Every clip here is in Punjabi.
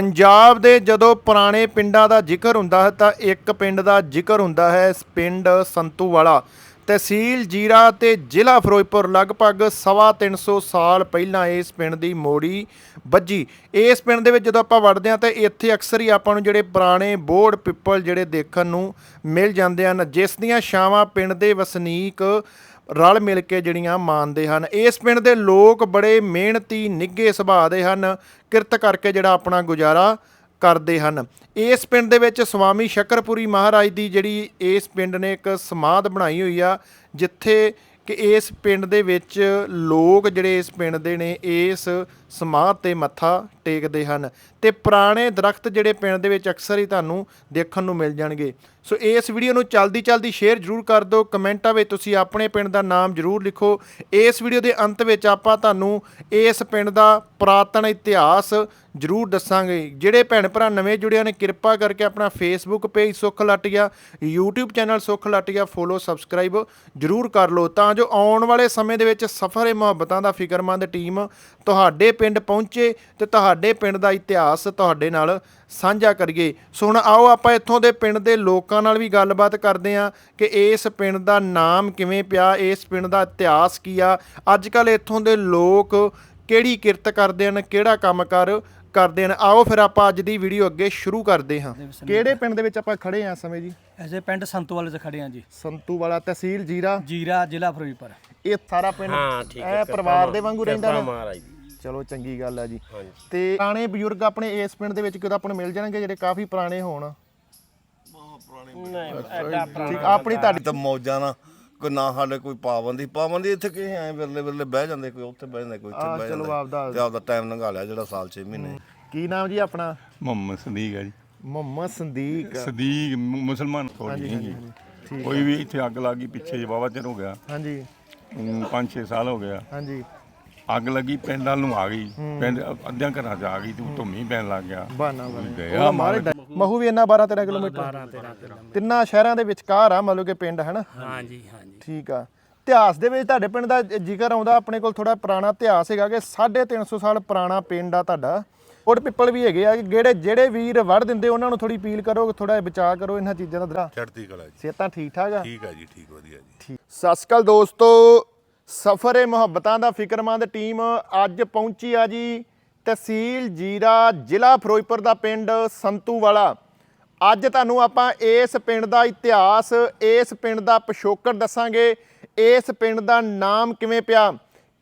ਪੰਜਾਬ ਦੇ ਜਦੋਂ ਪੁਰਾਣੇ ਪਿੰਡਾਂ ਦਾ ਜ਼ਿਕਰ ਹੁੰਦਾ ਹੈ ਤਾਂ ਇੱਕ ਪਿੰਡ ਦਾ ਜ਼ਿਕਰ ਹੁੰਦਾ ਹੈ ਪਿੰਡ ਸੰਤੂ ਵਾਲਾ ਤਹਿਸੀਲ ਜੀਰਾ ਤੇ ਜ਼ਿਲ੍ਹਾ ਫਿਰੋਜ਼ਪੁਰ ਲਗਭਗ ਸਵਾ ਤਿੰਨ ਸੌ ਸਾਲ ਪਹਿਲਾਂ ਇਸ ਪਿੰਡ ਦੀ ਮੋੜੀ ਵੱਜੀ। ਇਸ ਪਿੰਡ ਦੇ ਵਿੱਚ ਜਦੋਂ ਆਪਾਂ ਵੜਦੇ ਹਾਂ ਤਾਂ ਇੱਥੇ ਅਕਸਰ ਹੀ ਆਪਾਂ ਨੂੰ ਜਿਹੜੇ ਪੁਰਾਣੇ ਬੋਰਡ ਪਿੱਪਲ ਜਿਹੜੇ ਦੇਖਣ ਨੂੰ ਮਿਲ ਜਾਂਦੇ ਹਨ, ਜਿਸ ਦੀਆਂ ਛਾਵਾਂ ਪਿੰਡ ਦੇ ਵਸਨੀਕ ਰਲ ਮਿਲ ਕੇ ਜਿਹੜੀਆਂ ਮਾਣਦੇ ਹਨ। ਇਸ ਪਿੰਡ ਦੇ ਲੋਕ ਬੜੇ ਮਿਹਨਤੀ, ਨਿੱਘੇ ਸੁਭਾਅ ਦੇ ਹਨ। ਕਿਰਤ ਕਰਕੇ ਜਿਹੜਾ ਆਪਣਾ ਗੁਜ਼ਾਰਾ ਕਰਦੇ ਹਨ। ਇਸ ਪਿੰਡ ਦੇ ਵਿੱਚ ਸਵਾਮੀ ਸ਼ਕਰਪੁਰੀ ਮਹਾਰਾਜ ਦੀ ਜਿਹੜੀ ਇਸ ਪਿੰਡ ਨੇ ਇੱਕ ਸਮਾਧ ਬਣਾਈ ਹੋਈ ਆ, ਜਿੱਥੇ ਕਿ ਇਸ ਪਿੰਡ ਦੇ ਵਿੱਚ ਲੋਕ ਜਿਹੜੇ ਇਸ ਪਿੰਡ ਦੇ ਨੇ, ਇਸ ਸਮਾਧ ਤੇ ਮੱਥਾ ਟੇਕਦੇ ਹਨ ਤੇ ਪੁਰਾਣੇ ਦਰਖਤ ਜਿਹੜੇ ਪਿੰਡ ਦੇ ਵਿੱਚ ਅਕਸਰ ਹੀ ਤੁਹਾਨੂੰ ਦੇਖਣ ਨੂੰ ਮਿਲ ਜਾਣਗੇ। ਸੋ ਇਸ ਵੀਡੀਓ ਨੂੰ ਜਲਦੀ ਜਲਦੀ ਸ਼ੇਅਰ ਜ਼ਰੂਰ ਕਰ ਦਿਓ, ਕਮੈਂਟਾਂ ਵਿੱਚ ਤੁਸੀਂ ਆਪਣੇ ਪਿੰਡ ਦਾ ਨਾਮ ਜ਼ਰੂਰ ਲਿਖੋ। ਇਸ ਵੀਡੀਓ ਦੇ ਅੰਤ ਵਿੱਚ ਆਪਾਂ ਤੁਹਾਨੂੰ ਇਸ ਪਿੰਡ ਦਾ ਪੁਰਾਤਨ ਇਤਿਹਾਸ ਜ਼ਰੂਰ ਦੱਸਾਂਗੇ। ਜਿਹੜੇ ਭੈਣ ਭਰਾ ਨਵੇਂ ਜੁੜਿਆ ਨੇ, ਕਿਰਪਾ ਕਰਕੇ ਆਪਣਾ ਫੇਸਬੁੱਕ ਪੇਜ ਸੁੱਖ ਲਾਟੀਆ YouTube ਚੈਨਲ ਸੁੱਖ ਲਾਟੀਆ ਫੋਲੋ ਸਬਸਕ੍ਰਾਈਬ ਜ਼ਰੂਰ ਕਰ ਲਓ। ਤਾਂ ਜੋ ਆਉਣ ਵਾਲੇ ਸਮੇਂ ਦੇ ਵਿੱਚ ਸਫਰ ਮੁਹੱਬਤਾਂ ਦਾ ਫਿਕਰਮੰਦ ਟੀਮ ਤੁਹਾਡੇ ਪਿੰਡ ਪਹੁੰਚੇ ਤੇ ਤੁਹਾਡੇ ਪਿੰਡ ਦਾ ਇਤਿਹਾਸ ਤੁਹਾਡੇ ਨਾਲ ਸਾਂਝਾ ਕਰੀਏ। ਸੋ ਹੁਣ ਆਓ ਆਪਾਂ ਇੱਥੋਂ ਦੇ ਪਿੰਡ ਦੇ ਲੋਕਾਂ ਨਾਲ ਵੀ ਗੱਲਬਾਤ ਕਰਦੇ ਹਾਂ ਕਿ ਇਸ ਪਿੰਡ ਦਾ ਨਾਮ ਕਿਵੇਂ ਪਿਆ ਇਸ ਪਿੰਡ ਦਾ ਇਤਿਹਾਸ ਕੀ ਆ। ਅੱਜ ਕੱਲ ਇੱਥੋਂ ਦੇ ਲੋਕ ਕਿਹੜੀ ਕਿਰਤ ਕਰਦੇ ਹਨ ਕਿਹੜਾ ਕੰਮ ਕਰ ਕਰਦੇ ਹਨ? ਆਓ ਫਿਰ ਆਪਾਂ ਅੱਜ ਦੀ ਵੀਡੀਓ ਅੱਗੇ ਸ਼ੁਰੂ ਕਰਦੇ ਹਾਂ। ਕਿਹੜੇ ਪਿੰਡ ਦੇ ਵਿੱਚ ਆਪਾਂ ਖੜੇ ਹਾਂ ਇਸ ਸਮੇਂ ਜੀ? ਐਸੇ ਪਿੰਡ ਸੰਤੂ ਵਾਲੇ 'ਚ ਖੜੇ ਆ ਜੀ। ਸੰਤੂ ਵਾਲਾ ਤਹਿਸੀਲ ਜੀਰਾ। ਜੀਰਾ ਜ਼ਿਲ੍ਹਾ ਫਿਰੋਜ਼ਪੁਰ। ਇਹ ਸਾਰਾ ਪਿੰਡ ਹਾਂ ਠੀਕ ਹੈ ਇਹ ਪਰਿਵਾਰ ਦੇ ਵਾਂਗੂ ਰਹਿੰਦਾ ਨਾ? ਮਹਾਰਾਜ ਚਲੋ ਚੰਗੀ ਗੱਲ ਆ ਜੀ। ਹਾਂਜੀ। ਤੇ ਪੁਰਾਣੇ ਬਜ਼ੁਰਗ ਆਪਣੇ ਇਸ ਪਿੰਡ ਦੇ ਵਿੱਚ ਕਿਦੋਂ ਆਪਾਂ ਨੂੰ ਮਿਲ ਜਾਣਗੇ ਜਿਹੜੇ ਕਾਫੀ ਪੁਰਾਣੇ ਹੋਣ? ਨਹੀਂ ਐਡਾ ਠੀਕ ਆਪਣੀ ਤੁਹਾਡੀ ਤਾਂ ਮੌਜਾਂ ਨਾ ਕੋਈ ਨਾ ਸਾਡੇ ਕੋਈ ਪਾਬੰਦੀ ਪਾਬੰਦੀ ਇੱਥੇ ਕਿ ਐ ਵਿਰਲੇ ਵਿਰਲੇ ਬਹਿ ਜਾਂਦੇ ਕੋਈ ਉੱਥੇ ਬਹਿ ਜਾਂਦੇ ਕੋਈ ਇੱਥੇ ਬਹਿ ਚਲੋ ਜਾਂਦੇ। ਆਪਦਾ- ਤੇ ਆਪਦਾ ਟਾਈਮ ਲੰਘਾ ਲਿਆ ਜਿਹੜਾ ਸਾਲ 6 ਮਹੀਨੇ। ਕੀ ਨਾਮ ਜੀ ਆਪਣਾ? ਮੁਹੰਮਦ ਸਦੀਕ ਹੈ ਜੀ। ਮੁਹੰਮਦ ਸੰਦੀਕ। ਸਦੀਕ ਮੁ- ਮੁਸਲਮਾਨ ਥੋੜੀ ਨਹੀਂ ਜੀ। ਕੋਈ ਵੀ ਇੱਥੇ ਅੱਗ ਲੱਗੀ ਪਿੱਛੇ ਜੇ ਵਾਵਾ ਚਿਰ ਹੋ ਗਿਆ। ਹਾਂਜੀ। 5-6 ਸਾਲ ਹੋ ਗਿਆ। ਹਾਂਜੀ। ਅੱਗ ਲੱਗੀ ਪਿੰਡ ਵੱਲ ਨੂੰ ਆ ਗਈ। ਪਿੰਡ ਅੱਧਿਆਂ ਘਰਾਂ 'ਚ ਆ ਗਈ ਤੇ ਉੱਤੋਂ ਮੀਂਹ ਪੈਣ ਲੱਗ ਗਿਆ। ਬਾਨਾ ਗਿਆ ਉਹ ਮਾਰੇ ਡ- ਮਹੂ ਵੀ ਇੰਨਾ 12 13 ਕਿਲੋਮੀਟਰ। 12 13 ਤਿੰਨਾਂ ਸ਼ਹਿਰਾਂ ਦੇ ਵਿਚਕਾਰ ਆ ਮਤਲਬ ਕਿ ਪਿੰਡ ਹੈ ਨਾ ਹਾਂਜੀ ਹਾਂਜੀ। ਠੀਕ ਆ। ਇਤਿਹਾਸ ਦੇ ਵਿੱਚ ਤੁਹਾਡੇ ਪਿੰਡ ਦਾ ਜ਼ਿਕਰ ਆਉਂਦਾ ਆਪਣੇ ਕੋਲ ਥੋੜਾ ਪੁਰਾਣਾ ਇਤਿਹਾਸ ਹੈਗਾ ਕਿ 350 ਸਾਲ ਪੁਰਾਣਾ ਪਿੰਡ ਆ ਤੁਹਾਡਾ। ਉੜ ਪਿੱਪਲ ਵੀ ਹੈਗੇ ਆ ਕਿ ਜਿਹੜੇ ਜਿਹੜੇ ਵੀਰ ਵੜ ਦਿੰਦੇ ਉਹਨਾਂ ਨੂੰ ਥੋੜੀ ਅਪੀਲ ਕਰੋ ਥੋੜਾ ਬਚਾਅ ਕਰੋ ਇਹਨਾਂ ਚੀਜ਼ਾਂ ਦਾ। ਦਰਾ ਚੜ੍ਹਦੀ ਕਲਾ ਜੀ। ਸਿਹਤਾਂ ਠੀਕ ਠਾਕ ਆ? ਠੀਕ ਆ ਜੀ ਠੀਕ ਵਧੀਆ ਜੀ। ਸਤਿ ਸ਼੍ਰੀ ਅਕਾਲ ਦੋਸਤੋ। ਸਫਰੇ ਮੁਹੱਬਤਾਂ ਦਾ ਫਿਕਰਮੰਦ ਟੀਮ ਅੱਜ ਪਹੁੰਚੀ ਆ ਜੀ ਤਹਿਸੀਲ ਜੀਰਾ ਜ਼ਿਲ੍ਹਾ ਫਿਰੋਜ਼ਪੁਰ ਦਾ ਪਿੰਡ ਸੰਤੂ ਵਾਲਾ। ਅੱਜ ਤੁਹਾਨੂੰ ਆਪਾਂ ਇਸ ਪਿੰਡ ਦਾ ਇਤਿਹਾਸ, ਇਸ ਪਿੰਡ ਦਾ ਪਿਛੋਕੜ ਦੱਸਾਂਗੇ। ਇਸ ਪਿੰਡ ਦਾ ਨਾਮ ਕਿਵੇਂ ਪਿਆ?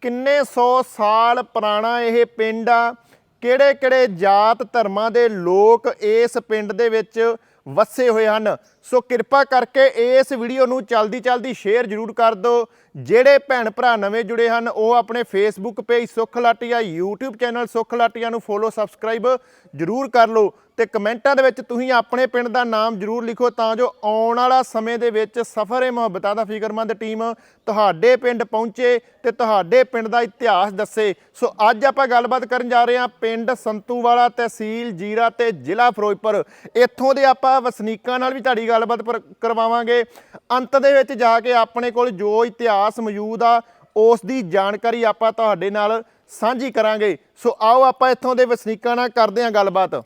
ਕਿੰਨੇ ਸੌ ਸਾਲ ਪੁਰਾਣਾ ਇਹ ਪਿੰਡ ਆ? ਕਿਹੜੇ ਕਿਹੜੇ ਜਾਤ ਧਰਮਾਂ ਦੇ ਲੋਕ ਇਸ ਪਿੰਡ ਦੇ ਵਿੱਚ ਵਸੇ ਹੋਏ ਹਨ। ਸੋ ਕਿਰਪਾ ਕਰਕੇ ਇਸ ਵੀਡੀਓ ਨੂੰ ਚਲਦੀ ਚਲਦੀ ਸ਼ੇਅਰ ਜ਼ਰੂਰ ਕਰ ਦਿਓ। ਜਿਹੜੇ ਭੈਣ ਭਰਾ ਨਵੇਂ ਜੁੜੇ ਹਨ, ਉਹ ਆਪਣੇ ਫੇਸਬੁੱਕ ਪੇਜ ਸੁੱਖ ਲਾਟੀਆ, YouTube ਚੈਨਲ ਸੁੱਖ ਲਾਟੀਆ ਨੂੰ ਫੋਲੋ ਸਬਸਕ੍ਰਾਈਬ ਜ਼ਰੂਰ ਕਰ ਲਓ। ਤੇ ਕਮੈਂਟਾਂ ਦੇ ਵਿੱਚ ਤੁਸੀਂ ਆਪਣੇ ਪਿੰਡ ਦਾ ਨਾਮ ਜ਼ਰੂਰ ਲਿਖੋ ਤਾਂ ਜੋ ਆਉਣ ਵਾਲਾ ਸਮੇਂ ਦੇ ਵਿੱਚ ਸਫਰ ਏ ਮੁਹੱਬਤਾਂ ਦਾ ਫਿਕਰਮੰਦ ਟੀਮ ਤੁਹਾਡੇ ਪਿੰਡ ਪਹੁੰਚੇ ਤੇ ਤੁਹਾਡੇ ਪਿੰਡ ਦਾ ਇਤਿਹਾਸ ਦੱਸੇ। ਸੋ ਅੱਜ ਆਪਾਂ ਗੱਲਬਾਤ ਕਰਨ ਜਾ ਰਹੇ ਹਾਂ ਪਿੰਡ ਸੰਤੂ ਵਾਲਾ ਤਹਿਸੀਲ ਜੀਰਾ ਤੇ ਜ਼ਿਲ੍ਹਾ ਫਿਰੋਜ਼ਪੁਰ। ਇੱਥੋਂ ਦੇ ਆਪਾਂ ਵਸਨੀਕਾਂ ਨਾਲ ਵੀ ਤੁਹਾਡੀ ਗੱਲਬਾਤ ਪਰ- ਕਰਵਾਵਾਂਗੇ। ਅੰਤ ਦੇ ਵਿੱਚ ਜਾ ਕੇ ਆਪਣੇ ਕੋਲ ਜੋ ਇਤਿਹਾਸ ਮੌਜੂਦ ਆ, ਉਸ ਦੀ ਜਾਣਕਾਰੀ ਆਪਾਂ ਤੁਹਾਡੇ ਨਾਲ ਸਾਂਝੀ ਕਰਾਂਗੇ। ਸੋ ਆਓ ਆਪਾਂ ਇੱਥੋਂ ਦੇ ਵਸਨੀਕਾਂ ਨਾਲ ਕਰਦੇ ਹਾਂ ਗੱਲਬਾਤ।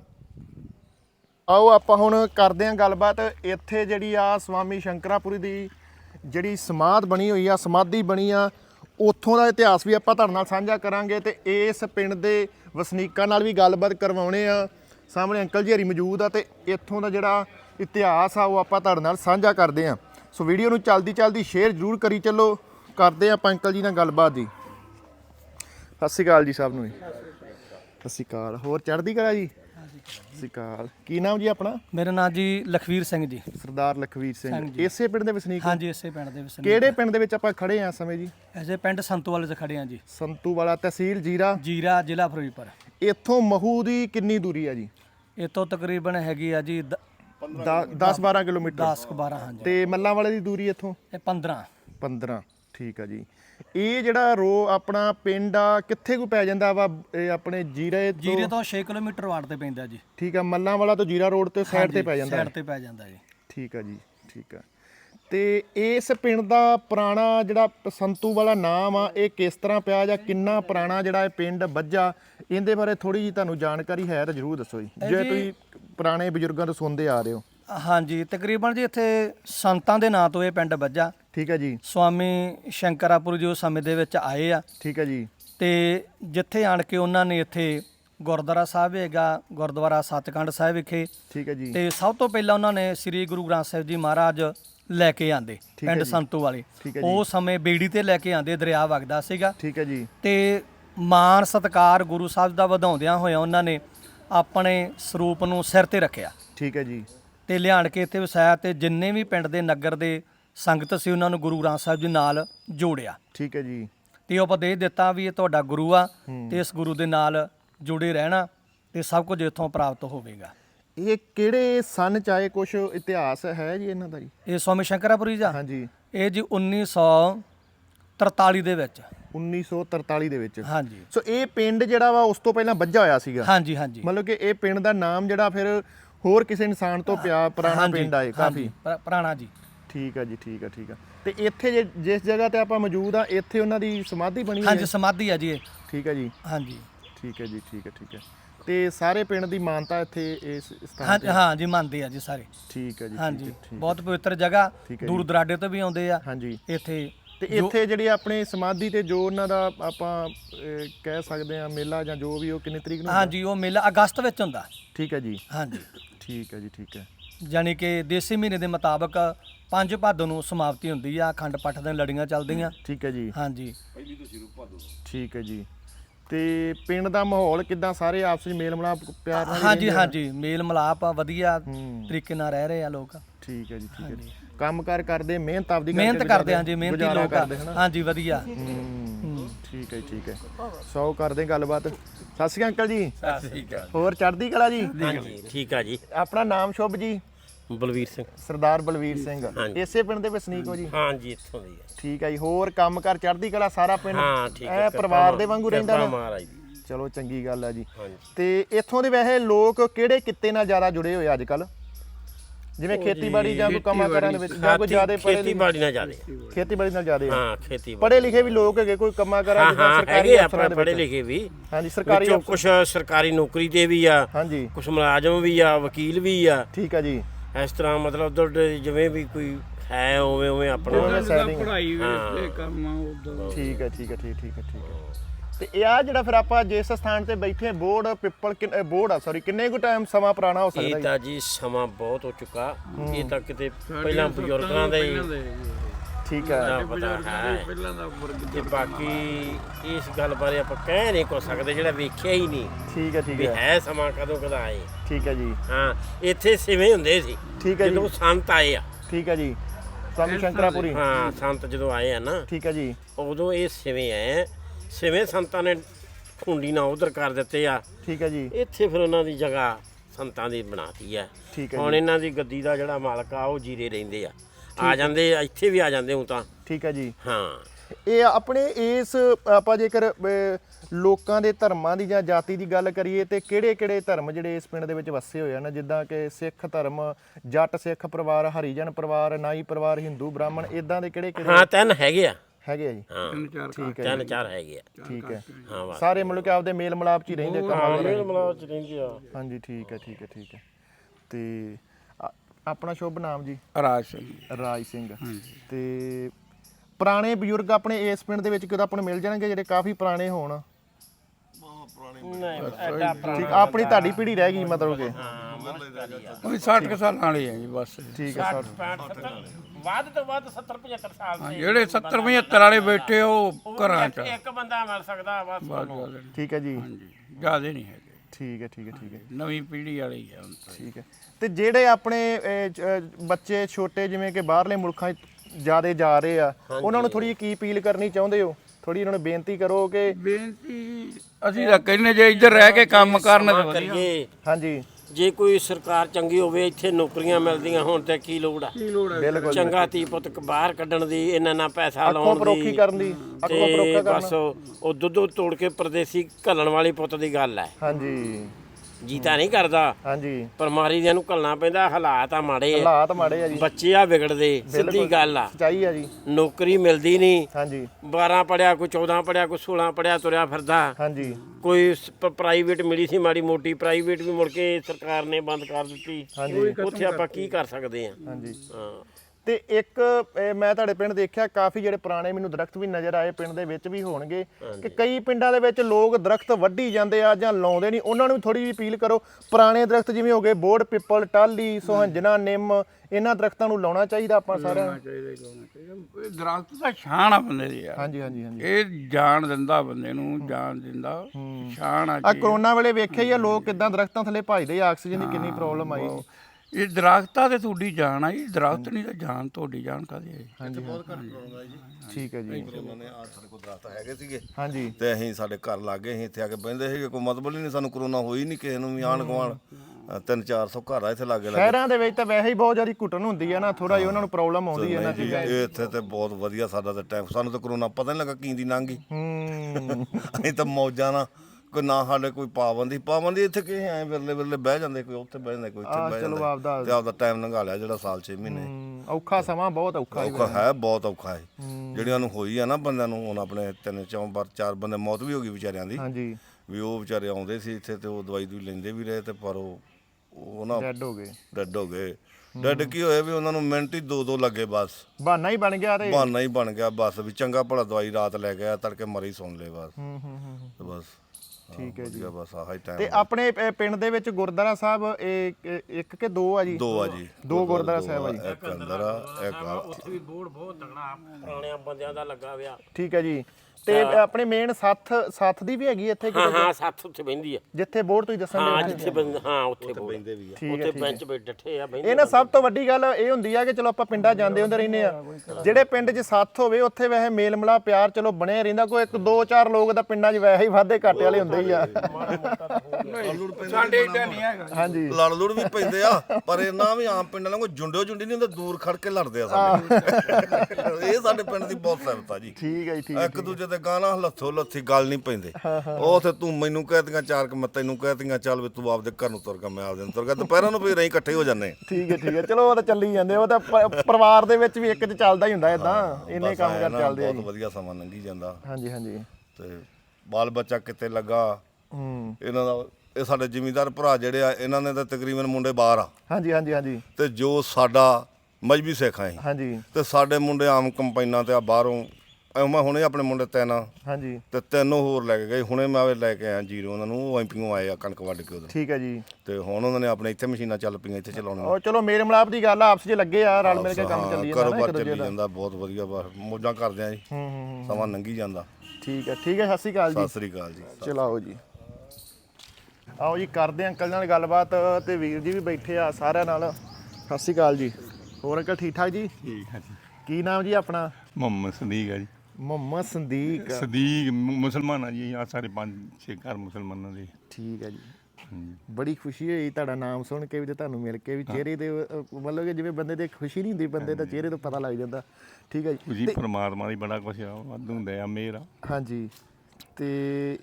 ਆਓ ਆਪਾਂ ਹੁਣ ਕਰਦੇ ਹਾਂ ਗੱਲਬਾਤ। ਇੱਥੇ ਜਿਹੜੀ ਆ ਸਵਾਮੀ ਸ਼ੰਕਰਾਪੁਰੀ ਦੀ ਜਿਹੜੀ ਸਮਾਧ ਬਣੀ ਹੋਈ ਆ, ਸਮਾਧੀ ਬਣੀ ਆ, ਉੱਥੋਂ ਦਾ ਇਤਿਹਾਸ ਵੀ ਆਪਾਂ ਤੁਹਾਡੇ ਨਾਲ ਸਾਂਝਾ ਕਰਾਂਗੇ ਤੇ ਇਸ ਪਿੰਡ ਦੇ ਵਸਨੀਕਾਂ ਨਾਲ ਵੀ ਗੱਲਬਾਤ ਕਰਵਾਉਣੇ ਆ। ਸਾਹਮਣੇ ਅੰਕਲ ਜੀ ਹਰੀ ਮੌਜੂਦ ਆ ਤੇ ਇੱਥੋਂ ਦਾ ਜਿਹੜਾ ਇਤਿਹਾਸ ਆ ਉਹ ਆਪਾਂ ਤੁਹਾਡੇ ਨਾਲ ਸਾਂਝਾ ਕਰਦੇ ਆ ਸੋ ਵੀਡੀਓ ਨੂੰ ਚਲਦੀ ਚਲਦੀ ਸ਼ੇਅਰ ਜ਼ਰੂਰ ਕਰੀ ਚੱਲੋ। ਕਰਦੇ ਆ ਆਪਾਂ ਅੰਕਲ ਜੀ ਨਾਲ ਗੱਲਬਾਤ ਜੀ। ਸਤਿ ਸ਼੍ਰੀ ਅਕਾਲ ਜੀ ਸਭ ਨੂੰ ਜੀ। ਸਤਿ ਸ਼੍ਰੀ ਅਕਾਲ। ਹੋਰ ਚੜ੍ਹਦੀ ਕਲਾ ਜੀ? ਸਤਿ ਸ਼੍ਰੀ ਅਕਾਲ। ਕੀ ਨਾਮ ਜੀ ਆਪਣਾ? ਮੇਰਾ ਨਾਮ ਜੀ ਲਖਵੀਰ ਸਿੰਘ ਜੀ। ਸਰਦਾਰ ਲਖਵੀਰ ਸਿੰਘ। ਜੀ। ਇਸੇ ਪਿੰਡ ਦੇ ਵਸਨੀਕ ਹੋ? ਹਾਂਜੀ ਇਸੇ ਪਿੰਡ ਦੇ ਵਸਨੀਕ ਕਿਹੜੇ ਪਿੰਡ ਦੇ ਵਿੱਚ ਆਪਾਂ ਖੜੇ ਆ ਸਮੇਂ ਜੀ? ਐਸੇ ਪਿੰਡ ਸੰਤੂ ਵਾਲੇ 'ਚ ਖੜੇ ਆ ਜੀ। ਸੰਤੂ ਵਾਲਾ ਤਹਿਸੀਲ ਜੀਰਾ। ਜੀਰਾ ਜ਼ਿਲ੍ਹਾ ਫਿਰੋਜ਼ਪੁਰ। ਇੱਥੋਂ ਮਹੂ ਦੀ ਕਿੰਨੀ ਦੂਰੀ ਆ ਜੀ? ਤੋਂ ਤਕਰੀਬਨ ਹੈਗੀ ਆ ਜੀ 10 12 ਕਿਲੋਮੀਟਰ। 10 12 ਹਾਂਜੀ। ਤੇ ਮੱਲਾਂ ਵਾਲੇ ਦੀ ਦੂਰੀ ਇੱਥੋਂ? ਇਹ 15 15 ਠੀਕ ਆ ਜੀ। ਇਹ ਜਿਹੜਾ ਰੋ ਆਪਣਾ ਪਿੰਡ ਆ ਕਿੱਥੇ ਕੋ ਪੈ ਜਾਂਦਾ ਵਾ ਇਹ ਆਪਣੇ ਜੀਰੇ ਤੋਂ? ਜੀਰੇ ਤੋਂ 6 ਕਿਲੋਮੀਟਰ ਵਾਟ ਤੇ ਪੈਂਦਾ ਜੀ। ਠੀਕ ਆ ਮੱਲਾਂ ਵਾਲਾ ਤੋਂ ਜੀਰਾ ਰੋਡ ਤੇ ਸਾਈਡ ਤੇ ਪੈ ਜਾਂਦਾ ਸਾਈਡ। ਤੇ ਪੈ ਜਾਂਦਾ ਜੀ ਠੀਕ ਆ ਜੀ ਠੀਕ ਆ। ਤੇ ਇਸ ਪਿੰਡ ਦਾ ਪੁਰਾਣਾ ਜਿਹੜਾ ਸੰਤੂ ਵਾਲਾ ਨਾਮ ਆ ਇਹ ਕਿਸ ਤਰ੍ਹਾਂ ਪਿਆ ਜਾਂ ਕਿੰਨਾ ਪੁਰਾਣਾ ਜਿਹੜਾ ਇਹ ਪਿੰਡ ਵੱਜਾ? ਇਹਦੇ ਬਾਰੇ ਥੋੜੀ ਜੀ ਤੁਹਾਨੂੰ ਜਾਣਕਾਰੀ ਹੈ ਤਾਂ ਜਰੂਰ ਦੱਸੋ ਜੀ ਜੇ ਤੁਸੀਂ ਪੁਰਾਣੇ ਬਜ਼ੁਰਗਾਂ ਤੋਂ ਸੁਣਦੇ ਆ ਰਹੇ ਹੋ। ਹਾਂਜੀ ਤਕਰੀਬਨ ਜੀ ਇੱਥੇ ਸੰਤਾਂ ਦੇ ਨਾਂ ਤੋਂ ਇਹ ਪਿੰਡ ਵੱਜਾ। ਠੀਕ ਹੈ ਜੀ। ਸਵਾਮੀ ਸ਼ੰਕਰਾਪੁਰ ਜੀ ਉਸ ਸਮੇਂ ਦੇ ਵਿੱਚ ਆਏ ਆ। ਠੀਕ ਹੈ ਜੀ। ਤੇ ਜਿੱਥੇ ਆਣ ਕੇ ਉਹਨਾਂ ਨੇ ਇੱਥੇ ਗੁਰਦੁਆਰਾ ਸਾਹਿਬ ਹੈਗਾ ਗੁਰਦੁਆਰਾ ਸੱਚਖੰਡ ਸਾਹਿਬ ਵਿਖੇ। ਠੀਕ ਹੈ ਜੀ। ਤੇ ਸਭ ਤੋਂ ਪਹਿਲਾਂ ਉਹਨਾਂ ਨੇ ਸ੍ਰੀ ਗੁਰੂ ਗ੍ਰੰਥ ਸਾਹਿਬ ਜੀ ਮਹਾਰਾਜ ਲੈ ਕੇ ਆਂਦੇ ਪਿੰਡ। ਸੰਤੂ ਵਾਲੇ। ਉਹ ਸਮੇਂ ਬੇੜੀ ਤੇ ਲੈ ਕੇ ਆਂਦੇ ਦਰਿਆ ਵਗਦਾ ਸੀਗਾ। ਠੀਕ ਹੈ ਜੀ। ਤੇ ਮਾਨ ਸਤਕਾਰ ਗੁਰੂ ਸਾਹਿਬ ਦਾ ਵਧਾਉਂਦਿਆਂ ਹੋਇਆ ਉਹਨਾਂ ਨੇ ਆਪਣੇ ਸਰੂਪ ਨੂੰ ਸਿਰ ਤੇ ਰੱਖਿਆ। ਠੀਕ ਹੈ ਜੀ। ਤੇ ਲਿਆਣ ਕੇ ਇੱਥੇ ਵਸਾਇਆ ਤੇ ਜਿੰਨੇ ਵੀ ਪਿੰਡ ਦੇ ਨਗਰ ਦੇ ਸੰਗਤ ਸੀ ਉਹਨਾਂ ਨੂੰ ਗੁਰੂ ਗ੍ਰੰਥ ਸਾਹਿਬ ਜੀ ਨਾਲ ਜੋੜਿਆ। ਠੀਕ ਹੈ ਜੀ। ਤੇ ਉਹ ਉਪਦੇਸ਼ ਦਿੱਤਾ ਵੀ ਇਹ ਤੁਹਾਡਾ ਗੁਰੂ ਆ ਤੇ ਇਸ ਗੁਰੂ ਦੇ ਨਾਲ ਜੁੜੇ ਰਹਿਣਾ ਤੇ ਸਭ ਕੁਝ ਇੱਥੋਂ ਪ੍ਰਾਪਤ ਹੋਵੇਗਾ। ਇਹ ਕਿਹੜੇ ਸਨ ਚ ਆਏ ਕੁਝ ਇਤਿਹਾਸ ਹੈ ਜੀ ਇਹਨਾਂ ਦਾ ਜੀ? ਇਹ ਸਵਾਮੀ ਸ਼ੰਕਰਾਪੁਰੀ ਜੀ ਹਾਂਜੀ। ਇਹ ਜੀ 1943 ਦੇ ਵਿੱਚ। 1943 ਦੇ ਵਿੱਚ। ਹਾਂਜੀ। ਸੋ ਇਹ ਪਿੰਡ ਜਿਹੜਾ ਵਾ ਉਸ ਤੋਂ ਪਹਿਲਾਂ ਵੱਜਾ ਹੋਇਆ ਸੀਗਾ? ਹਾਂਜੀ ਹਾਂਜੀ। ਮਤਲਬ ਕਿ ਇਹ ਪਿੰਡ ਦਾ ਨਾਮ ਜਿਹੜਾ ਫਿਰ ਹੋਰ ਕਿਸੇ ਇਨਸਾਨ ਤੋਂ ਪਿਆ ਪੁਰਾਣਾ ਹਾਂਜੀ, ਪਿੰਡ ਆਏ ਕਾਫੀ ਹਾਂਜੀ, ਪੁਰਾ- ਪੁਰਾਣਾ ਜੀ। ਠੀਕ ਆ ਜੀ ਠੀਕ ਆ ਠੀਕ ਆ। ਤੇ ਇੱਥੇ ਜੇ- ਜਿਸ ਜਗ੍ਹਾ ਤੇ ਆਪਾਂ ਮੌਜੂਦ ਆ ਇੱਥੇ ਉਹਨਾਂ ਦੀ ਸਮਾਧੀ ਬਣੀ ਹੋਈ ਹਾਂਜੀ ਹੈ? ਸਮਾਧੀ ਆ ਜੀ ਇਹ। ਠੀਕ ਹੈ ਜੀ। ਹਾਂਜੀ। ਠੀਕ ਹੈ ਜੀ ਠੀਕ ਹੈ ਠੀਕ ਹੈ ਤੇ ਸਾਰੇ ਪਿੰਡ ਦੀ ਮਾਨਤਾ ਇੱਥੇ ਇਸ ਸਥਾਨ ਹਾਂ ਤੇ ਹਾਂ ਜੀ ਮੰਨਦੇ ਆ ਜੀ ਸਾਰੇ। ਠੀਕ ਹੈ ਜੀ ਠੀਕ ਹਾਂਜੀ। ਹੈ, ਠੀਕ ਬਹੁਤ ਪਵਿੱਤਰ ਜਗ੍ਹਾ ਠੀਕ ਹੈ ਦੂਰ ਦਰਾਡੇ ਤੋਂ ਵੀ ਆਉਂਦੇ ਆ। ਹਾਂਜੀ। ਇੱਥੇ ਤੇ ਇੱਥੇ ਜਿਹੜੀ ਆਪਣੇ ਸਮਾਧੀ ਤੇ ਜੋ ਉਹਨਾਂ ਦਾ ਆਪਾਂ ਅਹ, ਕਹਿ ਸਕਦੇ ਆ ਮੇਲਾ ਜਾਂ ਜੋ ਵੀ ਉਹ ਕਿੰਨੀ ਤਰੀਕ ਨੂੰ ਹੁੰਦਾ? ਹਾਂਜੀ ਉਹ ਮੇਲਾ ਅਗਸਤ ਵਿੱਚ ਹੁੰਦਾ। ਠੀਕ ਹੈ ਜੀ। ਹਾਂਜੀ। ਠੀਕ ਹੈ ਜੀ ਠੀਕ ਹੈ। ਯਾਨੀ ਕਿ ਦੇਸੀ ਮਹੀਨੇ ਦੇ ਮੁਤਾਬਕ 5 ਭਾਦੋਂ ਨੂੰ ਸਮਾਪਤੀ ਹੁੰਦੀ ਆ ਅਖੰਡ ਪਾਠ ਦੀਆਂ ਲੜੀਆਂ ਚੱਲਦੀਆਂ। ਠੀਕ ਹੈ ਜੀ। ਹਾਂਜੀ। ਠੀਕ ਹੈ ਜੀ। ਤੇ ਪਿੰਡ ਦਾ ਮਾਹੌਲ ਕਿਦਾਂ? ਸਾਰੇ ਆਪਸ ਵਿੱਚ ਮੇਲ ਮਿਲਾਪ ਪਿਆਰ ਨਾਲ ਹੀ ਹਾਂਜੀ ਰਹਿੰਦੇ ਆ? ਹਾਂਜੀ। ਮੇਲ ਮਿਲਾਪ ਆ, ਵਧੀਆ ਹੂੰ। ਤਰੀਕੇ ਨਾਲ ਰਹਿ ਰਹੇ ਆ ਲੋਕ। ਠੀਕ ਹੈ ਜੀ ਠੀਕ ਹੈ। ਕੰਮਕਾਰ ਕਰਦੇ ਮਿਹਨਤ ਆਪਦੀ ਕਰਕੇ ਮਿਹਨਤ ਕਰਦੇ ਹਾਂ ਜੀ ਗੁਜ਼ਾਰਾ ਮਿਹਨਤੀ ਲੋਕ ਆ। ਕਰਦੇ ਹਨਾ? ਹਾਂਜੀ ਵਧੀਆ। ਹੂੰ। ਠੀਕ ਹੈ ਜੀ, ਠੀਕ ਹੈ। ਸੌ ਕਰਦੇ ਗੱਲਬਾਤ। ਸਤਿ ਸ਼੍ਰੀ ਅਕਾਲ ਅੰਕਲ ਜੀ। ਸਤਿ ਸ਼੍ਰੀ ਅਕਾਲ ਹੋਰ ਚੜ੍ਹਦੀ ਕਲਾ ਜੀ? ਹਾਂਜੀ ਠੀਕ ਆ ਜੀ। ਆਪਣਾ ਨਾਮ ਸ਼ੁਭ ਜੀ? ਬਲਵੀਰ ਸਿੰਘ। ਸਰਦਾਰ ਬਲਵੀਰ ਸਿੰਘ। ਹਾਂਜੀ। ਇਸੇ ਪਿੰਡ ਦੇ ਵਸਨੀਕ ਹੋ ਜੀ? ਹਾਂਜੀ ਇੱਥੋਂ ਦੀ ਹੈ ਠੀਕ ਹੈ ਜੀ ਹੋਰ ਕੰਮਕਾਰ ਚੜ੍ਹਦੀ ਕਲਾ ਸਾਰਾ ਪਿੰਡ? ਹਾਂ ਠੀਕ ਹੈ ਕਿਰਪਾ ਪਰਿਵਾਰ ਦੇ ਵਾਂਗੂ ਰਹਿੰਦਾ ਕਿਰਪਾ ਨਾ? ਮਹਾਰਾਜ ਦੀ ਚਲੋ ਚੰਗੀ ਗੱਲ ਹੈ ਜੀ। ਹਾਂਜੀ। ਤੇ ਇੱਥੋਂ ਦੇ ਵੈਸੇ ਲੋਕ ਕਿਹੜੇ ਕਿੱਤੇ ਨਾਲ ਜ਼ਿਆਦਾ ਜੁੜੇ ਹੋਏ ਅੱਜ ਕੱਲ ਜਿਵੇਂ ਖੇਤੀਬਾੜੀ ਜਾਂ ਕੋਈ ਕੰਮਾਂ ਕਾਰਾਂ ਦੇ ਵਿੱਚ ਜਾਂ ਕੋਈ ਜ਼ਿਆਦਾ ਪੜ੍ਹੇ ਖੇਤੀਬਾੜੀ ਨਾਲ ਜ਼ਿਆਦੇ। ਖੇਤੀਬਾੜੀ ਨਾਲ ਜ਼ਿਆਦਾ ਆ। ਹਾਂ ਖੇਤੀਬਾੜੀ ਪੜ੍ਹੇ ਲਿਖੇ ਵੀ ਲੋਕ ਹੈਗੇ ਕੋਈ ਕੰਮਾਂ ਕਾਰਾਂ ਹਾਂ ਜਿੱਦਾਂ ਹਾਂ ਸਰਕਾਰੀ ਹੈਗੇ ਅਫਸਰਾਂ ਆਪਣੇ ਦੇ ਪੜ੍ਹੇ। ਲਿਖੇ ਵੀ। ਹਾਂਜੀ ਸਰਕਾਰੀ ਕੁਝ ਸਰਕਾਰੀ ਨੌਕਰੀ ਦੇ ਵੀ ਆ ਹਾਂਜੀ। ਕੁਝ ਮੁਲਾਜ਼ਮ ਵੀ ਆ ਵਕੀਲ ਵੀ ਆ। ਠੀਕ ਹੈ ਜੀ। ਇਸ ਤਰ੍ਹਾਂ ਮਤਲਬ ਤੁਹਾਡੇ ਜਿਵੇਂ ਵੀ ਕੋਈ ਹੈ ਉਵੇਂ ਉਵੇਂ ਆਪਣਾ ਹਾਂ। ਵੇਲੇ ਕੰਮ ਆ ਉਦੋਂ। ਠੀਕ ਹੈ ਠੀਕ ਹੈ ਠੀਕ ਠੀਕ ਹੈ ਠੀਕ ਹੈ। ਤੇ ਇਹ ਆ ਜਿਹੜਾ ਫਿਰ ਆਪਾਂ ਜਿਸ ਸਥਾਨ ਤੇ ਬੈਠੇ ਬੋਰਡ ਪਿੱਪਲ ਬੋਰਡ ਆ ਸੌਰੀ ਕਿੰਨੇ ਕੁ ਟਾਈਮ ਸਮਾਂ ਪੁਰਾਣਾ ਹੋ ਸਕਦਾ ਇਹ ਤਾਂ ਜੀ ਸਮਾਂ ਬਹੁਤ ਹੋ ਚੁੱਕਾ। ਇਹ ਤਾਂ ਕਿਤੇ ਪਹਿਲਾਂ ਬਜ਼ੁਰਗਾਂ ਦਾ ਹੀ ਠੀਕ ਹੈ। ਦਾ ਪਤਾ ਹੈ ਪਹਿਲਾਂ ਦਾ ਤੇ ਬਾਕੀ ਇਸ ਗੱਲ ਬਾਰੇ ਆਪਾਂ ਕਹਿ ਨਹੀਂ ਕੋ ਸਕਦੇ ਜਿਹੜਾ ਵੇਖਿਆ ਹੀ ਨਹੀਂ ਠੀਕ ਹੈ ਠੀਕ ਵੀ ਹੈ। ਹੈ ਸਮਾਂ ਕਦੋਂ ਕਦਾ ਆਏ। ਠੀਕ ਹੈ ਜੀ। ਹਾਂ ਇੱਥੇ ਸਿਵੇਂ ਹੁੰਦੇ ਸੀ। ਠੀਕ ਹੈ ਜੀ। ਜਦੋਂ ਸੰਤ ਆਏ ਆ। ਠੀਕ ਹੈ ਜੀ। ਸਵਾਮੀ ਸ਼ੰਕਰਾਪੁਰੀ। ਹਾਂ ਸੰਤ ਜਦੋਂ ਆਏ ਆ ਨਾ ਠੀਕ ਹੈ ਜੀ। ਉਦੋਂ ਇਹ ਸਿਵੇਂ ਆਏ ਸਿਵੇਂ ਸੰਤਾਂ ਨੇ ਖੁੰਡੀ ਨਾ ਉਧਰ ਕਰ ਦਿੱਤੇ ਆ। ਠੀਕ ਹੈ ਜੀ। ਇੱਥੇ ਫਿਰ ਉਹਨਾਂ ਦੀ ਜਗ੍ਹਾ ਸੰਤਾਂ ਦੀ ਬਣਾਤੀ ਆ ਠੀਕ ਹੈ ਹੁਣ ਇਹਨਾਂ ਦੀ ਗੱਦੀ ਦਾ ਜਿਹੜਾ ਮਾਲਕ ਆ ਉਹ ਜੀਰੇ ਰਹਿੰਦੇ ਆ। ਆ ਜਾਂਦੇ ਆ, ਇੱਥੇ ਵੀ ਆ ਜਾਂਦੇ ਹੁਣ ਤਾਂ। ਠੀਕ ਹੈ ਜੀ। ਹਾਂ। ਇਹ ਆਪਣੇ ਇਸ ਆਪਾਂ ਜੇਕਰ ਅਹ, ਲੋਕਾਂ ਦੇ ਧਰਮਾਂ ਦੀ ਜਾਂ ਜਾਤੀ ਦੀ ਗੱਲ ਕਰੀਏ ਤੇ ਕਿਹੜੇ-ਕਿਹੜੇ ਧਰਮ ਜਿਹੜੇ ਇਸ ਪਿੰਡ ਦੇ ਵਿੱਚ ਵਸੇ ਹੋਏ ਹਨ? ਜਿੱਦਾਂ ਕਿ ਸਿੱਖ ਧਰਮ ਜੱਟ ਸਿੱਖ ਪਰਿਵਾਰ ਹਰੀਜਨ ਪਰਿਵਾਰ ਨਾਈ ਪਰਿਵਾਰ ਹਿੰਦੂ ਬ੍ਰਾਹਮਣ ਇਦਾਂ ਦੇ ਕਿਹੜੇ-ਕਿਹੜੇ? ਹਾਂ ਤਿੰਨ ਹੈਗੇ ਆ। ਹੈਗੇ ਆ ਜੀ। ਹਾਂ। ਚਾਰ ਠੀਕ ਹੈ ਤਿੰਨ ਚਾਰ ਹੈਗੇ ਆ। ਠੀਕ ਹੈ। ਹਾਂ ਬਸ ਸਾਰੇ ਮਤਲਬ ਕਿ ਆਪਦੇ ਮੇਲ ਮਿਲਾਪ ਚ ਹੀ ਰਹਿੰਦੇ ਕੰਮਾਂ ਹਾਂ ਮੇਲ ਮਲਾਪ ਚ ਰਹਿੰਦੇ ਆ। ਹਾਂਜੀ ਠੀਕ ਹੈ ਠੀਕ ਹੈ ਠੀਕ ਹੈ। ਤੇ ਆਪਣਾ ਸ਼ੁਭ ਨਾਮ ਜੀ? ਰਾਜ ਸਿੰਘ। ਰਾਜ ਸਿੰਘ। ਤੇ ਪੁਰਾਣੇ ਬਜ਼ੁਰਗ ਆਪਣੇ ਇਸ ਪਿੰਡ ਦੇ ਵਿੱਚ ਕਿਦੋਂ ਆਪਾਂ ਨੂੰ ਮਿਲ ਜਾਣਗੇ ਜਿਹੜੇ ਕਾਫੀ ਪੁਰਾਣੇ ਹੋਣ? ਠੀਕ ਆਪਣੀ ਤੁਹਾਡੀ ਪੀੜ੍ਹੀ ਰਹਿ ਗਈ ਮਤਲਬ ਕਿ? ਉਹ 60 ਕੁ ਸਾਲਾਂ ਵਾਲੇ ਆ ਜੀ ਬਸ। ਠੀਕ ਹੈ ਸਰ 65 70 ਵੱਧ ਤੋਂ ਵੱਧ 70 75 ਸਾਲ ਹਾਂ, ਦੇ ਜਿਹੜੇ 70 75 ਵਾਲੇ ਬੈਠੇ ਉਹ ਘਰਾਂ ਚ ਇੱਕ ਬੰਦਾ ਮਿਲ ਸਕਦਾ ਬਸ ਬਾਤ ਜ਼ਿਆਦਾ ਨਹੀਂ। ਠੀਕ ਹੈ ਜੀ। ਹਾਂਜੀ ਜਿਆਦੇ ਨਹੀਂ ਹੈਗੇ। ਠੀਕ ਹੈ ਠੀਕ ਹੈ ਠੀਕ ਹੈ। ਨਵੀਂ ਪੀੜ੍ਹੀ ਵਾਲੇ ਹੀ ਆ ਹੁਣ ਤਾਂ। ਠੀਕ ਹੈ। ਤੇ ਜਿਹੜੇ ਆਪਣੇ ਅਹ, ਚ- ਅਹ, ਬੱਚੇ ਛੋਟੇ ਜਿਵੇਂ ਕਿ ਬਾਹਰਲੇ ਮੁਲਕਾਂ 'ਚ ਜਿਆਦੇ ਜਾ ਰਹੇ ਆ ਉਹਨਾਂ ਨੂੰ ਥੋੜੀ ਕੀ ਅਪੀਲ ਕਰਨੀ ਚਾਹੁੰਦੇ ਹੋ? ਥੋੜੀ ਉਹਨਾਂ ਨੂੰ ਬੇਨਤੀ ਕਰੋ ਕਿ ਬੇਨਤੀ ਅਸੀਂ ਤਾਂ ਕਹਿੰਦੇ ਜੇ ਇੱਧਰ ਰਹਿ ਕੇ ਕੰਮ ਕਰਨ ਤਾਂ ਵਧੀਆ। ਕਰੀਏ ਹਾਂਜੀ। ਜੇ ਕੋਈ ਸਰਕਾਰ ਚੰਗੀ ਹੋਵੇ ਇੱਥੇ ਨੌਕਰੀਆਂ ਮਿਲਦੀਆਂ ਹੁਣ ਤੇ ਕੀ ਲੋੜ ਆ? ਬਿਲਕੁਲ ਚੰਗਾ ਧੀ ਪੁੱਤ ਬਾਹਰ ਕੱਢਣ ਦੀ ਇਹਨਾਂ ਨਾਲ ਪੈਸਾ ਅੱਖੋਂ ਲਾਉਣ ਪਰੋਖੀ ਦੀ। ਕਰਨ ਦੀ ਅੱਖੋਂ ਪਰੋਖਾ ਤੇ ਕਰਨ। ਬਸ ਉਹ ਦੁੱਧ ਤੋੜ ਕੇ ਪਰਦੇਸੀ ਘੱਲਣ ਵਾਲੀ ਪੁੱਤ ਦੀ ਗੱਲ ਹੈ ਹਾਂਜੀ। ਜੀਤਾ ਨਹੀਂ ਕਰਦਾ। ਹਾਂਜੀ। ਪਰ ਮਾਰੀ ਦੇ ਨੂੰ ਘੱਲਣਾ ਪੈਂਦਾ ਹਾਲਾਤ ਆ ਮਾੜੇ। ਆ ਹਾਲਾਤ ਮਾੜੇ ਆ ਜੀ। ਬੱਚੇ ਆ ਵਿਗੜਦੇ ਸਿੱਧੀ ਗੱਲ ਆ। ਸਚਾਈ ਆ ਜੀ। ਨੌਕਰੀ ਮਿਲਦੀ ਨਹੀਂ। ਹਾਂਜੀ। 12 ਪੜਿਆ ਕੋਈ 14 ਪੜਿਆ ਕੋਈ 16 ਪੜਿਆ ਤੁਰਿਆ ਫਿਰਦਾ। ਹਾਂਜੀ। ਕੋਈ ਪ੍ਰਾਈਵੇਟ ਮਿਲੀ ਸੀ ਮਾੜੀ ਮੋਟੀ ਪ੍ਰਾਈਵੇਟ ਵੀ ਮੁੜ ਕੇ ਸਰਕਾਰ ਨੇ ਬੰਦ ਕਰ ਦਿੱਤੀ। ਉੱਥੇ ਆਪਾਂ ਕੀ ਕਰ ਸਕਦੇ ਆ? ਹਾਂਜੀ। ਹਾਂ। ਤੇ ਇੱਕ ਮੈਂ ਤੁਹਾਡੇ ਪਿੰਡ ਦੇਖਿਆ ਕਾਫੀ ਜਿਹੜੇ ਪੁਰਾਣੇ ਮੈਨੂੰ ਦਰਖਤ ਵੀ ਨਜ਼ਰ ਆਏ ਪਿੰਡ ਦੇ ਵਿੱਚ ਵੀ ਹੋਣਗੇ। ਕਿ ਕਈ ਪਿੰਡਾਂ ਦੇ ਵਿੱਚ ਲੋਕ ਦਰਖਤ ਵੱਢੀ ਜਾਂਦੇ ਆ ਜਾਂ ਲਾਉਂਦੇ ਨਹੀਂ ਉਹਨਾਂ ਨੂੰ ਵੀ ਥੋੜੀ ਜਿਹੀ ਅਪੀਲ ਕਰੋ। ਪੁਰਾਣੇ ਦਰਖਤ ਜਿਵੇਂ ਹੋ ਗਏ ਬੋੜ ਪਿੱਪਲ ਟਾਹਲੀ ਸੁਹੰਜਣਾ ਨਿੰਮ ਇਹਨਾਂ ਦਰਖਤਾਂ ਨੂੰ ਲਾਉਣਾ ਚਾਹੀਦਾ ਆਪਾਂ ਸਾਰਿਆਂ ਨੂੰ। ਇਹ ਦਰਖਤ ਦਾ ਸ਼ਾਨ ਆ ਬੰਦੇ ਦੀ ਯਾਰ। ਹਾਂਜੀ ਹਾਂਜੀ ਹਾਂਜੀ। ਇਹ ਜਾਣ ਦਿੰਦਾ ਬੰਦੇ ਨੂੰ ਜਾਣ ਦਿੰਦਾ। ਸ਼ਾਨ ਆ ਕਰੋਨਾ ਵੇਲੇ ਵੇਖਿਆ ਹੀ ਆ ਲੋਕ ਕਿਦਾਂ ਦਰਖਤਾਂ ਥੱਲੇ ਭੱਜਦੇ ਆ ਆਕਸੀਜਨ ਦੀ ਕਿੰਨੀ ਪ੍ਰੋਬਲਮ ਆਈ। ਇਹ ਦਰਖਤਾਂ ਤੇ ਤੁਹਾਡੀ ਜਾਨ ਆ ਦਰਖਤ ਨਹੀਂ ਤਾਂ ਜਾਨ ਤੁਹਾਡੀ ਜਾਨ ਕਾਦੀ ਹੈ ਠੀਕ ਹੈ ਜੀ। ਉਹਨਾਂ ਨੇ ਆ ਸਾਡੇ ਕੋਲ ਦਰਖਤ ਹੈਗੇ ਸੀਗੇ। ਹਾਂਜੀ। ਤੇ ਅਸੀਂ ਸਾਡੇ ਘਰ ਲਾਗੇ ਅਸੀਂ ਇੱਥੇ ਆ ਕੇ ਬਹਿੰਦੇ ਸੀਗੇ ਕੋਈ ਮਤਲਬ ਹੀ ਨਹੀਂ ਸਾਨੂੰ ਕਰੋਨਾ ਹੋਈ ਨਹੀਂ ਕਿਸੇ ਨੂੰ ਵੀ ਆਣ ਗਵਾਣ ਤਿੰਨ 400 ਘਰ ਆ ਇੱਥੇ ਲਾਗੇ ਲਾਗੇ। ਸ਼ਹਿਰਾਂ ਦੇ ਵਿੱਚ ਤਾਂ ਵੈਸੇ ਹੀ ਬਹੁਤ ਜ਼ਿਆਦਾ ਘੁੱਟਣ ਹੁੰਦੀ ਆ ਨਾ ਥੋੜਾ ਜਿਹਾ ਉਹਨਾਂ ਨੂੰ ਪ੍ਰੋਬਲਮ ਆਉਂਦੀ ਹੈ ਨਾ ਨਹੀਂ ਜੀ, ਇਹ ਇੱਥੇ ਤੇ ਬਹੁਤ ਵਧੀਆ ਸਾਡਾ ਤੇ ਟਾਈਮ ਸਾਨੂੰ ਤਾਂ ਕਰੋਨਾ ਪਤਾ ਨਹੀਂ ਲੱਗਾ ਕੀ ਦੀ ਲੰਘ ਗਈ ਹੂੰ। ਅਸੀਂ ਤਾਂ ਮੌਜਾਂ ਨਾਲ ਕੋਈ ਨਾ ਸਾਡੇ ਕੋਈ ਪਾਬੰਦੀ ਪਾਬੰਦੀ ਇੱਥੇ ਕਿਸੇ ਐ ਵਿਰਲੇ ਵਿਰਲੇ ਬਹਿ ਜਾਂਦੇ ਕੋਈ ਉੱਥੇ ਬਹਿ ਜਾਂਦੇ ਕੋਈ ਇੱਥੇ ਬਹਿ ਚਲੋ ਜਾਂਦੇ। ਆਪਦਾ- ਤੇ ਆਪਦਾ ਟਾਈਮ ਲੰਘਾ ਲਿਆ ਜਿਹੜਾ ਸਾਲ 6 ਮਹੀਨੇ। ਔਖਾ ਸਮਾਂ ਬਹੁਤ ਔਖਾ ਔਖਾ ਹੈ ਬਹੁਤ ਔਖਾ ਹੈ। ਜਿਹੜਿਆਂ ਨੂੰ ਹੋਈ ਆ ਨਾ ਬੰਦਿਆਂ ਨੂੰ ਹੁਣ ਆਪਣੇ ਤਿੰਨ ਚੌਂ ਬਾਰ ਚਾਰ ਬੰਦੇ ਮੌਤ ਵੀ ਹੋ ਗਈ ਵਿਚਾਰਿਆਂ ਦੀ। ਹਾਂਜੀ। ਵੀ ਉਹ ਵਿਚਾਰੇ ਆਉਂਦੇ ਸੀ ਇੱਥੇ ਤੇ ਉਹ ਦਵਾਈ ਦੂਈ ਲੈਂਦੇ ਵੀ ਰਹੇ ਤੇ ਪਰ ਉਹ ਉਹ ਨਾ ਡੈਡ ਹੋ ਗਏ। ਡੈਡ ਹੋ ਗਏ। ਡੈਡ ਕੀ ਹੋਇਆ ਵੀ ਉਹਨਾਂ ਨੂੰ ਮਿੰਟ ਹੀ ਦੋ ਦੋ ਲੱਗੇ ਬਸ। ਬਹਾਨਾ ਹੀ ਬਣ ਗਿਆ ਤੇ। ਬਹਾਨਾ ਹੀ ਬਣ ਗਿਆ ਬਸ ਵੀ ਚੰਗਾ ਭਲਾ ਦਵਾਈ ਰਾਤ ਲੈ ਗਿਆ ਤੜਕੇ ਮਰੇ ਸੁਣ ਲਏ ਬਸ। ਹੂੰ ਹੂੰ ਹੂੰ। ਤੇ ਬਸ। ਠੀਕ ਹੈ ਜੀ। ਬਸ ਆਹ ਹੀ ਤੇ ਟਾਈਮ ਆਪਣੇ ਅ, ਪਿੰਡ ਦੇ ਵਿੱਚ ਗੁਰਦੁਆਰਾ ਸਾਹਿਬ ਇਹ ਇਹ ਇੱਕ ਕਿ ਦੋ ਆ ਜੀ? ਦੋ ਆ ਜੀ। ਦੋ ਗੁਰਦੁਆਰਾ ਸਾਹਿਬ ਆ ਜੀ। ਇੱਕ ਅੰਦਰ ਆ ਇੱਕ ਆ। ਉੱਥੇ ਵੀ ਬੋਰਡ ਬਹੁਤ ਤਗੜਾ ਪੁਰਾਣਿਆਂ ਬੰਦਿਆਂ ਦਾ ਲੱਗਾ ਹੋਇਆ। ਠੀਕ ਹੈ ਜੀ। ਤੇ ਆਪਣੇ ਮੇਨ ਸੱਥ ਸੱਥ ਦੀ ਵੀ ਹੈਗੀ ਇੱਥੇ ਹਾਂ ਕਿਤੇ? ਹਾਂ ਸੱਤ ਉੱਥੇ ਬਹਿੰਦੀ ਆ। ਜਿੱਥੇ ਬੋਰਡ ਤੁਸੀਂ ਦੱਸਣ ਹਾਂ ਦੇ ਜਿੱਥੇ ਬੰਦ ਹਾਂ ਉੱਥੇ ਬੰਦੇ ਵੀ ਆ। ਉੱਥੇ ਬੈਂਚ 'ਤੇ ਡੱਠੇ ਆ ਬਹਿੰਦੇ ਇਹ ਨਾ ਸਭ ਤੋਂ ਵੱਡੀ ਗੱਲ ਇਹ ਹੁੰਦੀ ਆ ਕਿ ਚਲੋ ਆਪਾਂ ਪਿੰਡਾਂ ਜਾਂਦੇ ਹੁੰਦੇ ਰਹਿੰਦੇ ਆ। ਜਿਹੜੇ ਪਿੰਡ 'ਚ ਸੱਥ ਹੋਵੇ ਉੱਥੇ ਵੈਸੇ ਮੇਲ ਮਿਲਾ ਪਿਆਰ ਚਲੋ ਬਣਿਆ ਰਹਿੰਦਾ। ਕੋਈ ਇੱਕ ਦੋ ਚਾਰ ਲੋਕ ਤਾਂ ਪਿੰਡਾਂ 'ਚ ਵੈਸੇ ਹੀ ਵਾਧੇ ਘਾਟੇ ਵਾਲੇ ਹੁੰਦੇ ਹੀ ਆ। ਸਾਡੇ ਇੱਦਾਂ ਨਹੀਂ ਹੈਗਾ। ਹਾਂਜੀ। ਲੜ ਲੁੜ ਵੀ ਪੈਂਦੇ ਆ ਪਰ ਇਹਨਾਂ ਵੀ ਆਮ ਪਿੰਡਾਂ ਵਾਂਗੂ ਜੁੰਡਿਓ ਜੁੰਡੀ ਨਹੀਂ ਹੁੰਦਾ ਦੂਰ ਖੜ ਕੇ ਲੜਦੇ ਆ ਸਾਡੇ। ਇਹ ਸਾਡੇ ਪਿੰਡ ਦੀ ਬਹੁਤ ਸਹਿਮਤਾ ਜੀ। ਠੀਕ ਹੈ ਜੀ ਠੀਕ ਇੱਕ ਦੂਜੇ ਤੇ ਗਾਣਾ ਲੱਥੋ ਲੱਥੀ ਗੱਲ ਨਹੀਂ ਪੈਂਦੇ। ਉਹ ਤੇ ਤੂੰ ਮੈਨੂੰ ਕਹਿਤੀਆਂ ਚਾਰ ਕਿ ਮੈਂ ਤੈਨੂੰ ਕਹਿਤੀਆਂ ਚੱਲ ਵੀ ਤੂੰ ਆਪਦੇ ਘਰ ਨੂੰ ਤੁਰ ਕੇ ਮੈਂ ਆਪਦੇ ਨੂੰ ਤੁਰ ਗਿਆ। ਦੁਪਹਿਰਾਂ ਨੂੰ ਵੀ ਰਹੀ ਇਕੱਠੇ ਹੋ ਜਾਂਦੇ ਠੀਕ ਹੈ ਠੀਕ ਹੈ। ਚਲੋ ਉਹ ਤਾਂ ਚੱਲੀ ਜਾਂਦੇ ਉਹ ਤਾਂ ਪ- ਪਰਿਵਾਰ ਦੇ ਵਿੱਚ ਵੀ ਇੱਕ 'ਚ ਚੱਲਦਾ ਹੀ ਹੁੰਦਾ ਇਦਾਂ ਇੰਨੇ ਬਸ ਕੰਮ ਐਂ ਕਰ ਨਾ, ਚੱਲਦੇ ਆ ਬਹੁਤ ਵਧੀਆ ਸਮਾਂ ਲੰਘੀ ਜਾਂਦਾ। ਹਾਂਜੀ ਹਾਂਜੀ। ਤੇ ਬਾਲ ਬੱਚਾ ਕਿਤੇ ਲੱਗਾ। ਹੂੰ। ਇਹਨਾਂ ਦਾ ਇਹ ਸਾਡੇ ਜ਼ਿਮੀਂਦਾਰ ਭਰਾ ਜਿਹੜੇ ਆ ਇਹਨਾਂ ਨੇ ਤਾਂ ਤਕਰੀਬਨ ਮੁੰਡੇ ਬਾਹਰ ਆ। ਹਾਂਜੀ ਹਾਂਜੀ ਹਾਂਜੀ। ਤੇ ਜੋ ਸਾਡਾ ਮਜਬੀ ਸਿੱਖ ਆ ਅਸੀਂ ਹਾਂਜੀ। ਤੇ ਸਾਡੇ ਮੁੰਡੇ ਆਮ ਕੰਪਾਈਨਾਂ ਤੇ ਆ ਬਾਹਰੋਂ ਐ ਮੈਂ ਹੁਣੇ ਆਪਣੇ ਮੁੰਡੇ ਤਿੰਨ ਹਾਂਜੀ। ਤੇ ਤਿੰਨ ਹੋਰ ਲੈ ਕੇ ਗਏ। ਹੁਣੇ ਮੈਂ ਆਵੇ ਲੈ ਕੇ ਆਇਆ ਜੀਰੋ। ਉਹਨਾਂ ਨੂੰ ਉਹ ਐਮਪੀਓ ਆਏ ਆ ਕਣਕ ਵੱਢ ਕੇ ਉਧਰ। ਠੀਕ ਹੈ ਜੀ। ਤੇ ਹੁਣ ਉਹਨਾਂ ਨੇ ਆਪਣੇ ਇੱਥੇ ਮਸ਼ੀਨਾਂ ਚੱਲ ਪਈਆਂ ਇੱਥੇ ਚਲਾਉਣੀਆਂ। ਉਹ ਚਲੋ ਮੇਰੇ ਮਲਾਪ ਦੀ ਗੱਲ ਆ ਆਪਸ 'ਚ ਲੱਗੇ ਆ ਰਲ ਮਿਲ ਕੇ ਕੰਮ ਚੱਲੀ ਜਾਂਦਾ ਕਾਰੋਬਾਰ ਚੱਲੀ ਜਾਂਦਾ ਬਹੁਤ ਵਧੀਆ ਬਸ ਮੌਜਾਂ ਕਰਦੇ ਆ ਜੀ। ਹੂੰ ਹੂੰ। ਸਮਾਂ ਲੰਘੀ ਜਾਂਦਾ। ਠੀਕ ਹੈ ਠੀਕ ਹੈ ਸਤਿ ਸ਼੍ਰੀ ਅਕਾਲ ਜੀ। ਸਤਿ ਸ੍ਰੀ ਅਕਾਲ ਜੀ। ਚਲਾਓ ਜੀ। ਆਓ ਜੀ ਕਰਦੇ ਆਂ ਅੰਕਲ ਨਾਲ ਗੱਲਬਾਤ ਤੇ ਵੀਰ ਜੀ ਵੀ ਬੈਠੇ ਆ ਸਾਰਿਆਂ ਨਾਲ। ਸਤਿ ਸ਼੍ਰੀ ਅਕਾਲ ਜੀ। ਹੋਰ ਅੰਕਲ ਠੀਕ ਠਾਕ ਜੀ? ਠੀਕ ਹੈ ਜੀ। ਕੀ ਨਾਮ ਜੀ ਆਪਣਾ? ਮੁਹੰਮਦ ਸਦੀਕ ਹੈ ਜੀ। ਮੁਹੰਮਦ ਸੰਦੀਕ। ਸਦੀਕ ਮੁ- ਮੁਸਲਮਾਨ ਆ ਜੀ ਆ ਸਾਰੇ ਪੰਜ ਛੇ ਘਰ ਮੁਸਲਮਾਨਾਂ ਦੇ। ਠੀਕ ਹੈ ਜੀ। ਹਾਂਜੀ। ਬੜੀ ਖੁਸ਼ੀ ਹੋਈ ਤੁਹਾਡਾ ਨਾਮ ਸੁਣ ਕੇ ਵੀ ਤੇ ਤੁਹਾਨੂੰ ਮਿਲ ਕੇ ਵੀ ਚਿਹਰੇ ਦੇ ਮਤਲਬ ਕਿ ਜਿਵੇਂ ਬੰਦੇ ਦੇ ਖੁਸ਼ੀ ਨਹੀਂ ਹੁੰਦੀ ਬੰਦੇ ਦਾ ਚਿਹਰੇ ਤੋਂ ਪਤਾ ਲੱਗ ਜਾਂਦਾ। ਠੀਕ ਹੈ ਜੀ। ਖੁਸ਼ੀ ਪਰਮਾਤਮਾ ਦੀ ਬੜਾ ਕੁਛ ਆ ਵਾਧੂ ਹੁੰਦਾ ਆ ਮੇਰਾ ਹਾਂਜੀ। ਤੇ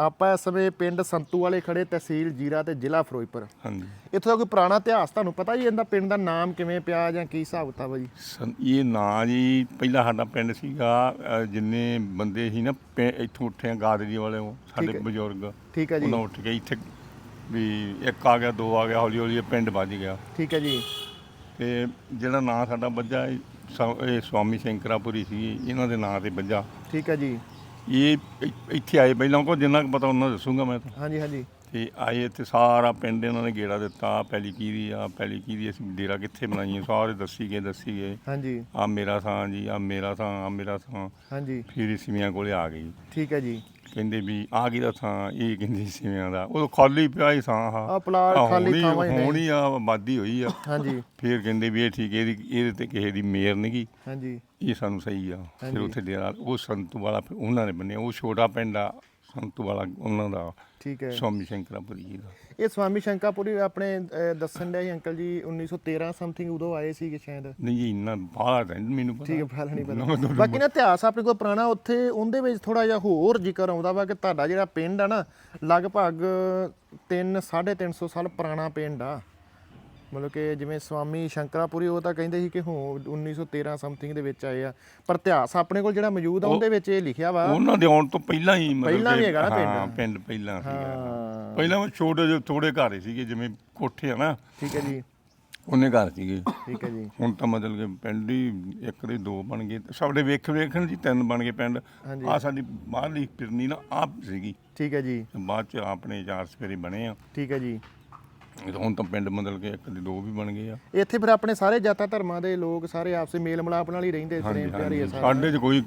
ਆਪਾਂ ਇਸ ਸਮੇਂ ਪਿੰਡ ਸੰਤੂ ਵਾਲੇ ਖੜੇ ਤਹਿਸੀਲ ਜੀਰਾ ਤੇ ਜ਼ਿਲ੍ਹਾ ਫਿਰੋਜ਼ਪੁਰ। ਹਾਂਜੀ। ਇੱਥੋਂ ਦਾ ਕੋਈ ਪੁਰਾਣਾ ਇਤਿਹਾਸ ਤੁਹਾਨੂੰ ਪਤਾ ਜੀ ਇਹਦਾ ਪਿੰਡ ਦਾ ਨਾਮ ਕਿਵੇਂ ਪਿਆ ਜਾਂ ਕੀ ਹਿਸਾਬ ਕਿਤਾਬ ਹੈ ਜੀ? ਸੰ- ਇਹ ਨਾਂ ਜੀ ਪਹਿਲਾਂ ਸਾਡਾ ਪਿੰਡ ਸੀਗਾ ਜਿੰਨੇ ਬੰਦੇ ਸੀ ਨਾ ਪਿੰ- ਇੱਥੋਂ ਉੱਠੇ ਆ ਗਾਦਰੀ ਵਾਲੇ ਉਹ ਠੀਕ ਸਾਡੇ ਹੈ। ਬਜ਼ੁਰਗ। ਠੀਕ ਹੈ ਜੀ। ਉਹਨਾਂ ਉੱਠ ਕੇ ਇੱਥੇ ਵੀ ਇੱਕ ਆ ਗਿਆ ਦੋ ਆ ਗਿਆ ਹੌਲੀ ਹੌਲੀ ਇਹ ਪਿੰਡ ਵੱਜ ਗਿਆ। ਠੀਕ ਹੈ ਜੀ। ਤੇ ਜਿਹੜਾ ਨਾਂ ਸਾਡਾ ਵੱਜਾ ਇਹ ਸਵਾ- ਇਹ ਸਵਾਮੀ ਸ਼ੰਕਰਾਪੁਰੀ ਸੀ ਇਹਨਾਂ ਦੇ ਨਾਂ ਤੇ ਵੱਜਾ ਠੀਕ ਹੈ ਜੀ। ਇਹ ਇ- ਇੱਥੇ ਆਏ ਪਹਿਲਾਂ ਕੋ ਜਿੰਨਾ ਕੁ ਪਤਾ ਉਹਨਾਂ ਦੱਸੂਗਾ ਮੈਂ ਤਾਂ। ਹਾਂਜੀ ਹਾਂਜੀ। ਤੇ ਆਏ ਇੱਥੇ ਸਾਰਾ ਪਿੰਡ ਇਹਨਾਂ ਨੇ ਗੇੜਾ ਦਿੱਤਾ ਪਹਿਲੀ ਕੀ ਦੀ ਆ ਪਹਿਲੀ ਕੀ ਦੀ ਅਸੀਂ ਡੇਰਾ ਕਿੱਥੇ ਬਣਾਈਏ ਸਾਰੇ ਦੱਸੀ ਗਏ ਦੱਸੀ ਗਏ। ਹਾਂਜੀ। ਆ ਮੇਰਾ ਥਾਂ ਜੀ ਆ ਮੇਰਾ ਥਾਂ ਆ ਮੇਰਾ ਥਾਂ। ਹਾਂਜੀ। ਫਿਰ ਇਹ ਸਿਵਿਆਂ ਕੋਲੇ ਆ ਗਈ ਠੀਕ ਹੈ ਜੀ। ਕਹਿੰਦੇ ਵੀ ਆ ਕਿਹਦਾ ਥਾਂ ਇਹ ਕਹਿੰਦੀ ਸਿਵਿਆਂ ਦਾ। ਉਹ ਖਾਲੀ ਪਿਆ ਹੀ ਥਾਂ ਆ ਆਹ ਪਲਾਟ ਖਾਲੀ ਥਾਵਾਂ ਹੀ ਨੇ। ਹੋਣੀ ਆ ਆਬਾਦੀ ਹੋਈ ਆ। ਹਾਂਜੀ। ਫਿਰ ਕਹਿੰਦੇ ਵੀ ਇਹ ਠੀਕ ਇਹਦੀ ਇਹਦੇ ਤੇ ਕਿਸੇ ਦੀ ਮੇਰ ਨਹੀਂ ਹਾਂਜੀ। ਇਹ ਸਾਨੂੰ ਸਹੀ ਆ। ਫਿਰ ਉੱਥੇ ਡੇਰਾ ਉਹ ਸੰਤੂ ਵਾਲਾ ਫਿਰ ਉਹਨਾਂ ਨੇ ਬੰਨਿਆ। ਉਹ ਛੋਟਾ ਪਿੰਡ ਆ ਸੰਤੂ ਵਾਲਾ ਉਹਨਾਂ ਦਾ ਠੀਕ ਹੈ। ਸਵਾਮੀ ਸ਼ੰਕਰਾਪੁਰੀ ਜੀ ਦਾ। ਇਹ ਸਵਾਮੀ ਸ਼ੰਕਾਪੁਰੀ ਆਪਣੇ ਅਹ, ਦੱਸਣ ਸੀ ਅੰਕਲ ਜੀ 1913 ਸਮਥਿੰਗ ਉਦੋਂ ਆਏ ਸੀਗੇ ਸ਼ਾਇਦ। ਨਹੀਂ ਜੀ ਇੰਨਾ ਬਾਹਰ ਤਾਂ ਨਹੀਂ ਮੈਨੂੰ ਪਤਾ। ਠੀਕ ਹੈ ਫਲ ਨਹੀਂ ਪਤਾ। ਬਾਕੀ ਨਾ ਇਤਿਹਾਸ ਆਪਣੇ ਕੋਲ ਪੁਰਾਣਾ ਉੱਥੇ ਉਹਦੇ ਵਿੱਚ ਥੋੜਾ ਜਿਹਾ ਹੋਰ ਜ਼ਿਕਰ ਆਉਂਦਾ ਵਾ ਕਿ ਤੁਹਾਡਾ ਜਿਹੜਾ ਪਿੰਡ ਆ ਨਾ ਲਗਭਗ 3 350 ਸਾਲ ਪੁਰਾਣਾ ਪਿੰਡ ਆ। ਮਤਲਬ ਕਿ ਜਿਵੇਂ ਸਵਾਮੀ ਸ਼ੰਕਰਾਪੁਰੀ ਉਹ ਤਾਂ ਕਹਿੰਦੇ ਸੀ ਕਿ ਹੋ 1913 ਸਮਥਿੰਗ ਦੇ ਵਿੱਚ ਆਏ ਆ। ਪਰ ਇਤਿਹਾਸ ਆਪਣੇ ਕੋਲ ਜਿਹੜਾ ਮੌਜੂਦ ਆ ਉਹਦੇ ਵਿੱਚ ਇਹ ਲਿਖਿਆ ਵਾ। ਉਹਨਾਂ ਦੇ ਆਉਣ ਤੋਂ ਪਹਿਲਾਂ ਹੀ ਮਤਲਬ ਪਹਿਲਾਂ ਵੀ ਹੈਗਾ ਨਾ ਪਿੰਡ। ਹਾਂ ਪਿੰਡ ਪਹਿਲਾਂ ਸੀਗਾ। ਹਾਂ। ਪਹਿਲਾਂ ਉਹ ਛੋਟੇ ਜਿਹੇ ਥੋੜੇ ਘਰ ਹੀ ਸੀਗੇ ਜਿਵੇਂ ਕੋਠੇ ਆ ਨਾ। ਠੀਕ ਹੈ ਜੀ। ਉਹਨੇ ਘਰ ਸੀਗੇ। ਠੀਕ ਹੈ ਜੀ। ਹੁਣ ਤਾਂ ਮਤਲਬ ਕਿ ਪਿੰਡ ਹੀ ਇੱਕ ਦੇ ਦੋ ਬਣ ਗਏ। ਸਾਡੇ ਵੇਖ ਵੇਖਣ ਜੀ ਤਿੰਨ ਬਣ ਗਏ ਪਿੰਡ। ਆ ਸਾਡੀ ਬਾਹਰਲੀ ਪਿਰਨੀ ਨਾ ਆਪ ਸੀਗੀ। ਠੀਕ ਹੈ ਜੀ। ਬਾਅਦ ਚ ਆਪਣੇ ਚਾਰ ਸਵੇਰੇ ਬਣੇ ਆ। ਠੀਕ ਹੈ ਜੀ। ਤੇ ਹੁਣ ਤਾਂ ਪਿੰਡ ਮਤਲਬ ਕਿ ਇੱਕ ਦੇ ਦੋ ਵੀ ਬਣ ਗਏ ਆ। ਇੱਥੇ ਫਿਰ ਆਪਣੇ ਸਾਰੇ ਜਾਤਾਂ ਧਰਮਾਂ ਦੇ ਲੋਕ ਸਾਰੇ ਆਪਸੇ ਮੇਲ ਮਿਲਾਪ ਨਾਲ ਹੀ ਰਹਿੰਦੇ ਪ੍ਰੇਮ ਪਿਆਰੀ ਹੈ ਸਾਰਾ। ਸਾਡੇ 'ਚ ਕੋਈ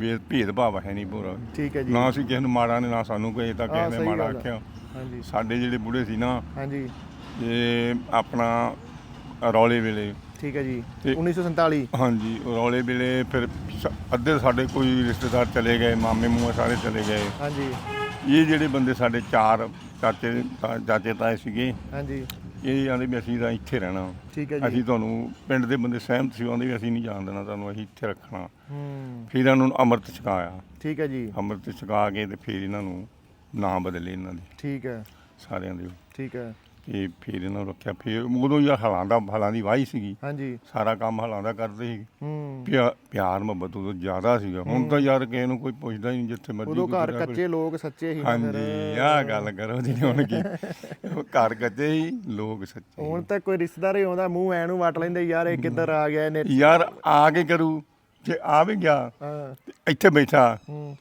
ਭੇ- ਭੇਦਭਾਵ ਹੈ ਨਹੀਂ ਪੂਰਾ। ਠੀਕ ਹੈ ਜੀ। ਨਾ ਅਸੀਂ ਕਿਸੇ ਨੂੰ ਮਾੜਾ ਨੇ ਨਾ ਸਾਨੂੰ ਕਿਸੇ ਤਾਂ ਕਿਸੇ ਨੇ ਮਾੜਾ। ਆਖਿਆ। ਹਾਂਜੀ। ਸਾਡੇ ਜਿਹੜੇ ਬੁੜੇ ਸੀ ਨਾ ਹਾਂਜੀ। ਇਹ ਆਪਣਾ ਰੌਲੇ ਵੇਲੇ। ਠੀਕ ਹੈ ਜੀ। ਤੇ- 1947 ਹਾਂਜੀ ਰੌਲੇ ਵੇਲੇ ਫਿਰ ਸ- ਅੱਧੇ ਸਾਡੇ ਕੋਈ ਰਿਸ਼ਤੇਦਾਰ ਚਲੇ ਗਏ ਮਾਮੇ ਮੂੰਹ ਸਾਰੇ ਚਲੇ ਗਏ। ਹਾਂਜੀ। ਇਹ ਜਿਹੜੇ ਬੰਦੇ ਸਾਡੇ ਚਾਰ ਚਾਚੇ ਤਾ- ਚਾਚੇ ਤਾਏ ਸੀਗੇ। ਹਾਂਜੀ। ਇਹ ਆਂਦੇ ਵੀ ਅਸੀਂ ਤਾਂ ਇੱਥੇ ਰਹਿਣਾ। ਠੀਕ ਹੈ ਜੀ। ਅਸੀਂ ਤੁਹਾਨੂੰ ਪਿੰਡ ਦੇ ਬੰਦੇ ਸਹਿਮਤ ਸੀ ਆਉਂਦੇ ਵੀ ਅਸੀਂ ਨਹੀਂ ਜਾਣ ਦੇਣਾ ਤੁਹਾਨੂੰ ਅਸੀਂ ਇੱਥੇ ਰੱਖਣਾ। ਹੂੰ। ਫਿਰ ਇਹਨਾਂ ਨੂੰ ਅੰਮ੍ਰਿਤ ਛਕਾਇਆ। ਠੀਕ ਹੈ ਜੀ। ਅੰਮ੍ਰਿਤ ਛਕਾ ਕੇ ਤੇ ਫਿਰ ਇਹਨਾਂ ਨੂੰ ਨਾਂ ਬਦਲੇ ਇਹਨਾਂ ਦੇ। ਠੀਕ ਹੈ। ਸਾਰਿਆਂ ਦੇ। ਠੀਕ ਹੈ। ਤੇ ਫਿਰ ਇਹਨਾਂ ਨੂੰ ਰੱਖਿਆ। ਫਿਰ ਉਦੋਂ ਯਾਰ ਹਲਾਂ ਦਾ ਹਲਾਂ ਦੀ ਵਾਹੀ ਸੀਗੀ। ਹਾਂਜੀ। ਸਾਰਾ ਕੰਮ ਹਲਾਂ ਦਾ ਕਰਦੇ ਸੀ। ਹੂੰ। ਪਿਆ- ਪਿਆਰ ਮੁਹੱਬਤ ਉਦੋਂ ਜ਼ਿਆਦਾ ਸੀਗਾ। ਹੁਣ ਤਾਂ ਯਾਰ ਕਿਸੇ ਨੂੰ ਕੋਈ ਪੁੱਛਦਾ ਹੀ ਨਹੀਂ ਜਿੱਥੇ ਮਰਜ਼ੀ ਉਦੋਂ ਘਰ ਕੱਚੇ ਲੋਕ ਸੱਚੇ ਹੀ ਨਾ ਫਿਰ। ਹਾਂਜੀ ਆਹ ਗੱਲ ਕਰੋ ਜਿਹੜੀ ਹੁਣ ਕੀ। ਘਰ ਕੱਚੇ ਹੀ ਲੋਕ ਸੱਚੇ ਹੁਣ ਤਾਂ ਕੋਈ ਰਿਸ਼ਤੇਦਾਰ ਹੀ ਆਉਂਦਾ ਮੂੰਹ ਐ ਨੂੰ ਵੱਟ ਲੈਂਦੇ ਯਾਰ ਇਹ ਕਿੱਧਰ ਆ ਗਿਆ ਇਹਨੇ ਯਾਰ ਆ ਕੇ ਕਰੂ। ਜੇ ਆ ਵੀ ਗਿਆ। ਹਾਂ। ਤੇ ਇੱਥੇ ਬੈਠਾ।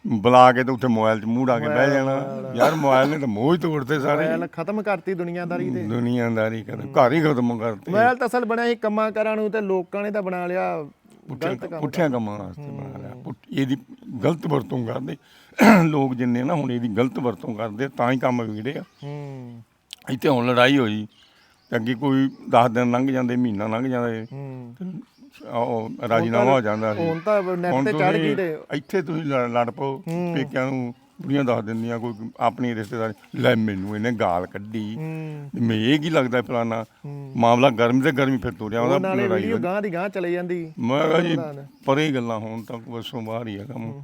ਬੁਲਾ ਕੇ ਤੇ ਉੱਥੇ ਮੋਬਾਈਲ 'ਚ ਮੂੰਹ ਡਾ ਕੇ ਬਹਿ ਜਾਣਾ। ਯਾਰ ਮੋਬਾਈਲ ਨੇ ਤਾਂ ਮੋਹ ਹੀ ਤੋੜਤੇ ਸਾਰੇ। ਮੋਬਾਈਲ ਖਤਮ ਕਰਤੀ ਦੁਨੀਆਦਾਰੀ ਤੇ। ਦੁਨੀਆਦਾਰੀ ਕਰ ਘਰ ਹੀ ਖਤਮ ਕਰਤੇ। ਮੋਬਾਈਲ ਤਾਂ ਅਸਲ ਬਣਿਆ ਸੀ ਕੰਮਾਂ ਕਰਾਂ ਨੂੰ ਤੇ ਲੋਕਾਂ ਨੇ ਤਾਂ ਬਣਾ ਲਿਆ। ਗਲਤ ਕੰਮ ਪੁੱਠਿਆਂ ਕੰਮਾਂ ਵਾਸਤੇ ਬਣਾ ਲਿਆ। ਪੁੱਠ- ਇਹਦੀ ਗਲਤ ਵਰਤੋਂ ਕਰਦੇ। ਲੋਕ ਜਿੰਨੇ ਨਾ ਹੁਣ ਇਹਦੀ ਗਲਤ ਵਰਤੋਂ ਕਰਦੇ ਤਾਂ ਹੀ ਕੰਮ ਵਿਗੜੇ ਆ। ਹੂੰ। ਇੱਥੇ ਹੁਣ ਲੜਾਈ ਹੋਈ। ਅੱਗੇ ਕੋਈ 10 ਦਿਨ ਲੰਘ ਜਾਂਦੇ ਮਹੀਨਾ ਲੰਘ ਜਾਂਦਾ। ਉਹ ਰਾਜੀਨਾਮਾ ਹੋ ਜਾਂਦਾ ਸੀ। ਹੁਣ ਤਾਂ ਨੈਟ ਤੇ ਚੜ ਗਈ ਤੇ। ਇੱਥੇ ਤੁਸੀਂ ਲੜ ਲੜ ਪਓ ਪੇਕਿਆਂ ਨੂੰ ਬੁੜੀਆਂ ਦੱਸ ਦਿੰਦੀਆਂ ਕੋਈ ਆਪਣੀ ਰਿਸ਼ਤੇਦਾਰ। ਲੈ ਮੈਨੂੰ ਇਹਨੇ ਗਾਲ ਕੱਢੀ। ਮੈਂ ਇਹ ਕੀ ਲੱਗਦਾ ਫਲਾਨਾ? ਮਾਮਲਾ ਗਰਮ ਤੇ ਗਰਮੀ ਫਿਰ ਤੁਰਿਆ ਉਹ ਉਹਦਾ ਲੜਾਈ ਗਾਂ ਦੀ ਗਾਂ ਚਲੇ ਜਾਂਦੀ। ਮੈਂ ਕਿਹਾ ਜੀ ਪਰੇ ਗੱਲਾਂ ਹੋਣ ਤੱਕ ਵਸੋਂ ਬਾਹਰ ਹੀ ਆ ਕੰਮ।